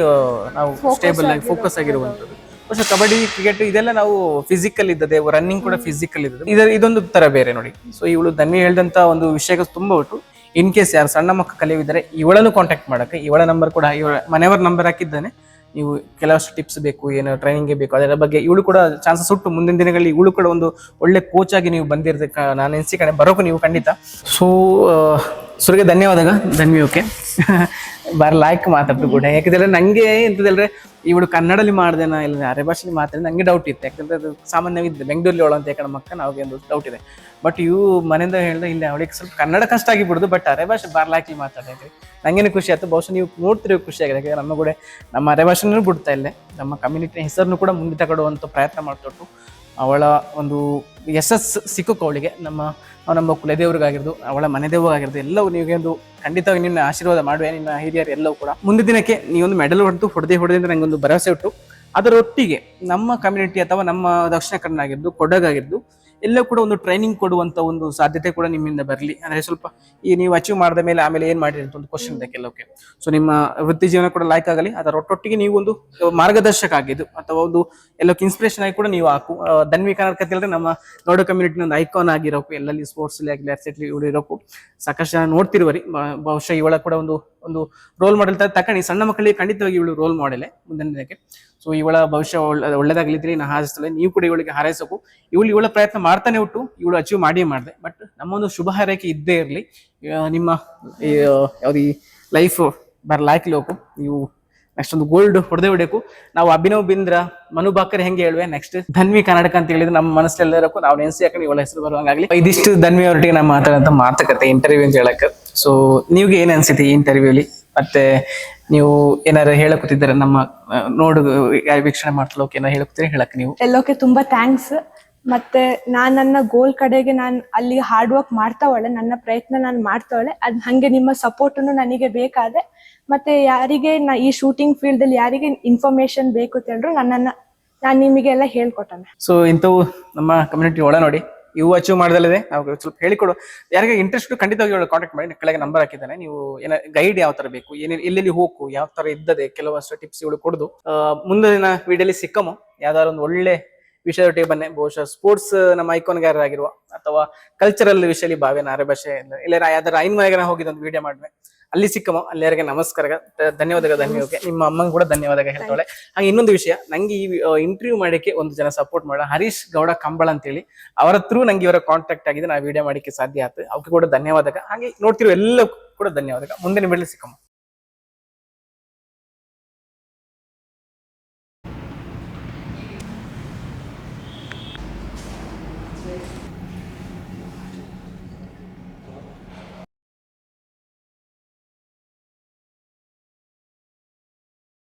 ನಾವು ಸ್ಟೇಬಲ್ ಆಗಿ ಫೋಕಸ್ ಆಗಿರುವಂಥದ್ದು. ಬಹುಶಃ ಕಬಡ್ಡಿ ಕ್ರಿಕೆಟ್ ಇದೆಲ್ಲ ನಾವು ಫಿಸಿಕಲ್ ಇದ್ದದೆ ರನ್ನಿಂಗ್ ಕೂಡ ಫಿಸಿಕಲ್ ಇದ್ದದೆ ಇದರ ಇದೊಂದು ತರ ಬೇರೆ ನೋಡಿ. ಸೊ ಇವಳು ಧನ್ಯ ಹೇಳಿದಂತ ಒಂದು ವಿಷಯ ತುಂಬಾ ಉಟ್ಟು ಇನ್ ಕೇಸ್ ಯಾರು ಸಣ್ಣ ಮಕ್ಕಳು ಕಲಿಯುವಿದ್ದಾರೆ, ಇವಳನ್ನು ಕಾಂಟ್ಯಾಕ್ಟ್ ಮಾಡಕ್ಕೆ, ಇವಳ ನಂಬರ್ ಕೂಡ, ಇವಳ ಮನೆಯವರ ನಂಬರ್ ಹಾಕಿದ್ದಾನೆ. ನೀವು ಕೆಲವಷ್ಟು ಟಿಪ್ಸ್ ಬೇಕು, ಏನು ಟ್ರೈನಿಂಗ್ಗೆ ಬೇಕು, ಅದರ ಬಗ್ಗೆ ಇವಳು ಕೂಡ ಚಾನ್ಸಸ್ ಉಟ್ಟು ಮುಂದಿನ ದಿನಗಳಲ್ಲಿ ಇವಳು ಕೂಡ ಒಂದು ಒಳ್ಳೆ ಕೋಚ್ ಆಗಿ ನೀವು ಬಂದಿರ್ತಕ್ಕ ನಾನು ಎನ್ಸಿ ಕಡೆ ಬರೋಕು ನೀವು ಖಂಡಿತ. ಸೊ ಸುರಿಗೆ ಧನ್ಯವಾದಗ ಧನ್ವಿ ಓಕೆ ಬಾರಿ ಲಾಯ್ಕ್ ಮಾತಾಡ್ತು ಕೂಡ. ಯಾಕಂದ್ರೆ ನಂಗೆ ಎಂತದಲ್ರೆ ಇವಳು ಕನ್ನಡಲ್ಲಿ ಮಾಡ್ದೇನಾ ಇಲ್ಲ, ಅರೆ ಭಾಷೆಲಿ ಮಾತ್ರ ನಂಗೆ ಡೌಟ್ ಇತ್ತು. ಯಾಕಂದ್ರೆ ಅದು ಸಾಮಾನ್ಯವಿದ್ದೆ ಬೆಂಗಳೂರಲ್ಲಿ ಅವಳು ಅಂತ ಯಾಕಂದ್ರೆ ಮಕ್ಕ ನಾವು ಒಂದು ಡೌಟ್ ಇದೆ. ಬಟ್ ಇವು ಮನೆಯಿಂದ ಹೇಳಿದ್ರೆ ಇಲ್ಲ ಅವಳಿಗೆ ಸ್ವಲ್ಪ ಕನ್ನಡ ಕಷ್ಟ ಆಗಿಬಿಡುದು ಬಟ್ ಅರೆ ಭಾಷೆ ಬಾರ್ ಲಾಯ್ಕಿ ಮಾತಾಡಿದ್ರಿ ನಂಗೇನು ಖುಷಿ ಆಯ್ತು, ಬಹುಶಃ ನೀವು ನೋಡ್ತಿರೋ ಖುಷಿ ಆಗಿದೆ. ಯಾಕಂದ್ರೆ ನಮ್ಮ ಕೂಡ ನಮ್ಮ ಅರೆ ಭಾಷೆನೂ ಬಿಡ್ತಾ ಇಲ್ಲೇ. ನಮ್ಮ ಕಮ್ಯುನಿಟಿ ಹೆಸರನ್ನು ಕೂಡ ಮುಂದೆ ತಗೊಳ್ಳುವಂಥ ಪ್ರಯತ್ನ ಮಾಡ್ತೊಟ್ಟು ಅವಳ ಒಂದು ಯಶಸ್ಸು ಸಿಕ್ಕಕ್ಕೆ ಅವಳಿಗೆ. ನಮ್ಮ ನಮ್ಮ ಕುಲದೇವ್ರಿಗಾಗಿರ್ದು, ಅವಳ ಮನೆದೇವ್ರಿಗಾಗಿರ್ದು, ಎಲ್ಲವೂ ನಿಮಗೆ ಒಂದು ಖಂಡಿತವಾಗಿ ನಿನ್ನ ಆಶೀರ್ವಾದ ಮಾಡುವೆ, ನಿನ್ನ ಹಿರಿಯರು ಎಲ್ಲವೂ ಕೂಡ. ಮುಂದಿನ ದಿನಕ್ಕೆ ನೀವೊಂದು ಮೆಡಲ್ ಹೊಡೆದು, ಹೊಡೆದೇ ಹೊಡೆದೇ ಅಂತ ನಂಗೊಂದು ಭರವಸೆ ಉಂಟು. ಅದರೊಟ್ಟಿಗೆ ನಮ್ಮ ಕಮ್ಯುನಿಟಿ ಅಥವಾ ನಮ್ಮ ದಕ್ಷಿಣ ಕನ್ನಡ ಆಗಿರ್ದು ಕೊಡಗಾಗಿರ್ದು ಎಲ್ಲ ಕೂಡ ಒಂದು ಟ್ರೈನಿಂಗ್ ಕೊಡುವಂತ ಒಂದು ಸಾಧ್ಯತೆ ಕೂಡ ನಿಮ್ಮಿಂದ ಬರಲಿ. ಅಂದ್ರೆ ಸ್ವಲ್ಪ ಈ ನೀವು ಅಚೀವ್ ಮಾಡಿದ ಮೇಲೆ ಆಮೇಲೆ ಏನ್ ಮಾಡಿರಿ ಅಂತ ಒಂದು ಕ್ವಶನ್ ಇದೆ ಕೆಲವಕ್ಕೆ ಸೊ ನಿಮ್ಮ ವೃತ್ತಿ ಜೀವನ ಕೂಡ ಲೈಕ್ ಆಗಲಿ ಅದರ ಒಟ್ಟೊಟ್ಟಿಗೆ ನೀವು ಒಂದು ಮಾರ್ಗದರ್ಶಕ ಆಗಿದ್ದು ಅಥವಾ ಒಂದು ಎಲ್ಲಕ್ಕೆ ಇನ್ಸ್ಪಿರೇಷನ್ ಆಗಿ ಕೂಡ ನೀವು ಹಾಕು. ಧನ್ವಿ ಕನ್ನಡ ಹೇಳಿದ್ರೆ ನಮ್ಮ ನೋಡೋ ಕಮ್ಯುನಿಟಿ ಒಂದು ಐಕಾನ್ ಆಗಿರೋಕು ಎಲ್ಲಲ್ಲಿ ಸ್ಪೋರ್ಟ್ಸ್ ಅಲ್ಲಿ ಆಗಲಿ ಅಥ್ಲೆಟ್ಲಿ ಇವಳು ಇರೋಕು ಸಾಕಷ್ಟು ಜನ ನೋಡ್ತಿರುವರಿ. ಬಹುಶಃ ಇವಳ ಕೂಡ ಒಂದು ಒಂದು ರೋಲ್ ಮಾಡೆಲ್ ತಕೊಂಡು ಸಣ್ಣ ಮಕ್ಕಳಿಗೆ ಖಂಡಿತವಾಗಿ ಇವಳು ರೋಲ್ ಮಾಡೆಲೆ ಮುಂದಿನ ದಿನಕ್ಕೆ. ಸೊ ಇವಳ ಭವಿಷ್ಯ ಒಳ್ಳೆ, ಒಳ್ಳೇದಾಗ್ಲಿದ್ರೆ ನಾ ಹಾರೈಸ್ತಳೆ ನೀವು ಕೂಡ ಇವಳಿಗೆ ಹಾರೈಸಬೇಕು ಇವಳು, ಇವಳ ಪ್ರಯತ್ನ ಮಾಡ್ತಾನೆ ಉಟ್ಟು ಇವಳು ಅಚೀವ್ ಮಾಡಿಯೇ ಮಾಡಿದೆ. ಬಟ್ ನಮ್ಮೊಂದು ಶುಭ ಹಾರೈಕೆ ಇದ್ದೇ ಇರಲಿ. ನಿಮ್ಮ ಯಾವ್ದು ಈ ಲೈಫ್ ಬರ್ಲಾಯ್ಕಲಿ ಹೋಗು. ನೀವು ನೆಕ್ಸ್ಟ್ ಒಂದು ಗೋಲ್ಡ್ ಹೊಡೆದೇ ಹೊಡಬೇಕು ನಾವು ಅಭಿನವ್, ಬಿಂದ್ರ, ಮನು ಬಾಕರ್ ಹೆಂಗೆ ಹೇಳುವೆ? ನೆಕ್ಸ್ಟ್ ಧನ್ವಿ ಕನ್ನಡಕ ಅಂತ ಹೇಳಿದ್ರೆ ನಮ್ಮ ಮನಸ್ಸಲ್ಲಿ ಇರಬೇಕು ನಾವು ನೆನ್ಸಿ ಇವಳ ಹೆಸರು ಬರುವಂಗಾಗ್ಲಿ. ಇದಿಷ್ಟು ಧನ್ವಿ ಅವರೊಟ್ಟಿಗೆ ನಾವು ಮಾತಾಡೋಂಥ ಮಾತುಕತೆ ಇಂಟರ್ವ್ಯೂ ಅಂತ ಹೇಳಕ್ಕೆ. ಸೊ ನಿಮ್ಗೆ ಏನು ಅನ್ಸುತ್ತೆ ಈ ಇಂಟರ್ವ್ಯೂಲಿ ಮತ್ತೆ ನೀವು ಏನಾರು ಹೇಳಕೂತಿದ್ದಾರೆ? ನಮ್ಮ ನೋಡು ವೀಕ್ಷಣೆ ಮಾಡ್ತಲೋಕೆ ಏನಾರ ಹೇಳಕೂತಿದ್ರೆ ಹೇಳಕ್ ನೀವು. ಎಲ್ಲೋಕೆ ತುಂಬಾ ಥ್ಯಾಂಕ್ಸ್ ಮತ್ತೆ ನಾನ್ ನನ್ನ ಗೋಲ್ ಕಡೆಗೆ ನಾನು ಅಲ್ಲಿ ಹಾರ್ಡ್ ವರ್ಕ್ ಮಾಡ್ತಾವಳೆ ನನ್ನ ಪ್ರಯತ್ನ ನಾನು ಮಾಡ್ತಾವಳೆ ಅದ್ ಹಂಗೆ ನಿಮ್ಮ ಸಪೋರ್ಟನ್ನು ನನಗೆ ಬೇಕಾದ್ರೆ ಮತ್ತೆ ಯಾರಿಗೆ ನಾ ಈ ಶೂಟಿಂಗ್ ಫೀಲ್ಡ್ ಅಲ್ಲಿ ಯಾರಿಗೆ ಇನ್ಫಾರ್ಮೇಶನ್ ಬೇಕು ತಿಳಿದ್ರು ನನ್ನನ್ನ ನಾನು ನಿಮಗೆಲ್ಲ ಹೇಳ್ಕೊಟ್ಟೆ. ಸೊ ಇಂಥವು ನಮ್ಮ ಕಮ್ಯುನಿಟಿ ಒಳ ನೋಡಿ. ಇವು ಅಚೀವ್ ಮಾಡ್ದಲ್ಲದೆ. ನಾವು ಸ್ವಲ್ಪ ಹೇಳಿಕೊಡು. ಯಾರಿಗೆ ಇಂಟ್ರೆಸ್ಟ್ ಖಂಡಿತವಾಗಿ ಕಾಂಟ್ಯಾಕ್ಟ್ ಮಾಡಿ. ಕೆಳಗೆ ನಂಬರ್ ಹಾಕಿದ್ದಾನೆ. ನೀವು ಏನ ಗೈಡ್ ಯಾವ ತರ ಬೇಕು ಏನೇನು ಎಲ್ಲೆಲ್ಲಿ ಹೋಗು ಯಾವ ತರ ಇದ್ದದೆ ಕೆಲವಷ್ಟು ಟಿಪ್ಸ್ಗಳು ಕೊಡುದು. ಆ, ಮುಂದಿನ ವಿಡಿಯೋಲಿ ಸಿಕ್ಕಮು. ಯಾವ್ದಾದ್ರು ಒಂದು ಒಳ್ಳೆ ವಿಷಯದ ಒಟ್ಟಿಗೆ ಬನ್ನೆ. ಬಹುಶಃ ಸ್ಪೋರ್ಟ್ಸ್ ನಮ್ಮ ಐಕಾನ್ಗಾರ ಆಗಿರುವ ಅಥವಾ ಕಲ್ಚರಲ್ ವಿಷಯಲಿ ಭಾವೇನ ಅರೆ ಭಾಷೆ ಇಲ್ಲ ಯಾವ್ದಾರ ಐನ್ ಮನೆಗೆ ಹೋಗಿದ್ದು ಒಂದು ವಿಡಿಯೋ ಮಾಡ್ವೆ. ಅಲ್ಲಿ ಸಿಕ್ಕಮ್ಮ ಅಲ್ಲಿಯವರೆಗೆ ನಮಸ್ಕಾರ ಧನ್ಯವಾದಗಳು ಧನ್ಯವಾದ ನಿಮ್ಮ ಅಮ್ಮಂಗೆ ಕೂಡ ಧನ್ಯವಾದ ಹೇಳ್ತಾಳೆ. ಹಾಗೆ ಇನ್ನೊಂದು ವಿಷಯ ನಂಗೆ ಈ ಇಂಟರ್ವ್ಯೂ ಮಾಡಕ್ಕೆ ಒಂದು ಜನ ಸಪೋರ್ಟ್ ಮಾಡ. ಹರೀಶ್ ಗೌಡ ಕಂಬಳ ಅಂತೇಳಿ. ಅವರ ಥ್ರೂ ನಂಗೆ ಇವರ ಕಾಂಟ್ಯಾಕ್ಟ್ ಆಗಿದೆ. ನಾವು ವಿಡಿಯೋ ಮಾಡಕ್ಕೆ ಸಾಧ್ಯ ಆಯ್ತು ಅವ್ರಿಗೆ ಕೂಡ ಧನ್ಯವಾದ ಹಾಗೆ ನೋಡ್ತಿರೋ ಎಲ್ಲ ಕೂಡ ಧನ್ಯವಾದ ಮುಂದೆ ಬಿಡಲಿ ಸಿಕ್ಕಮ್ಮ.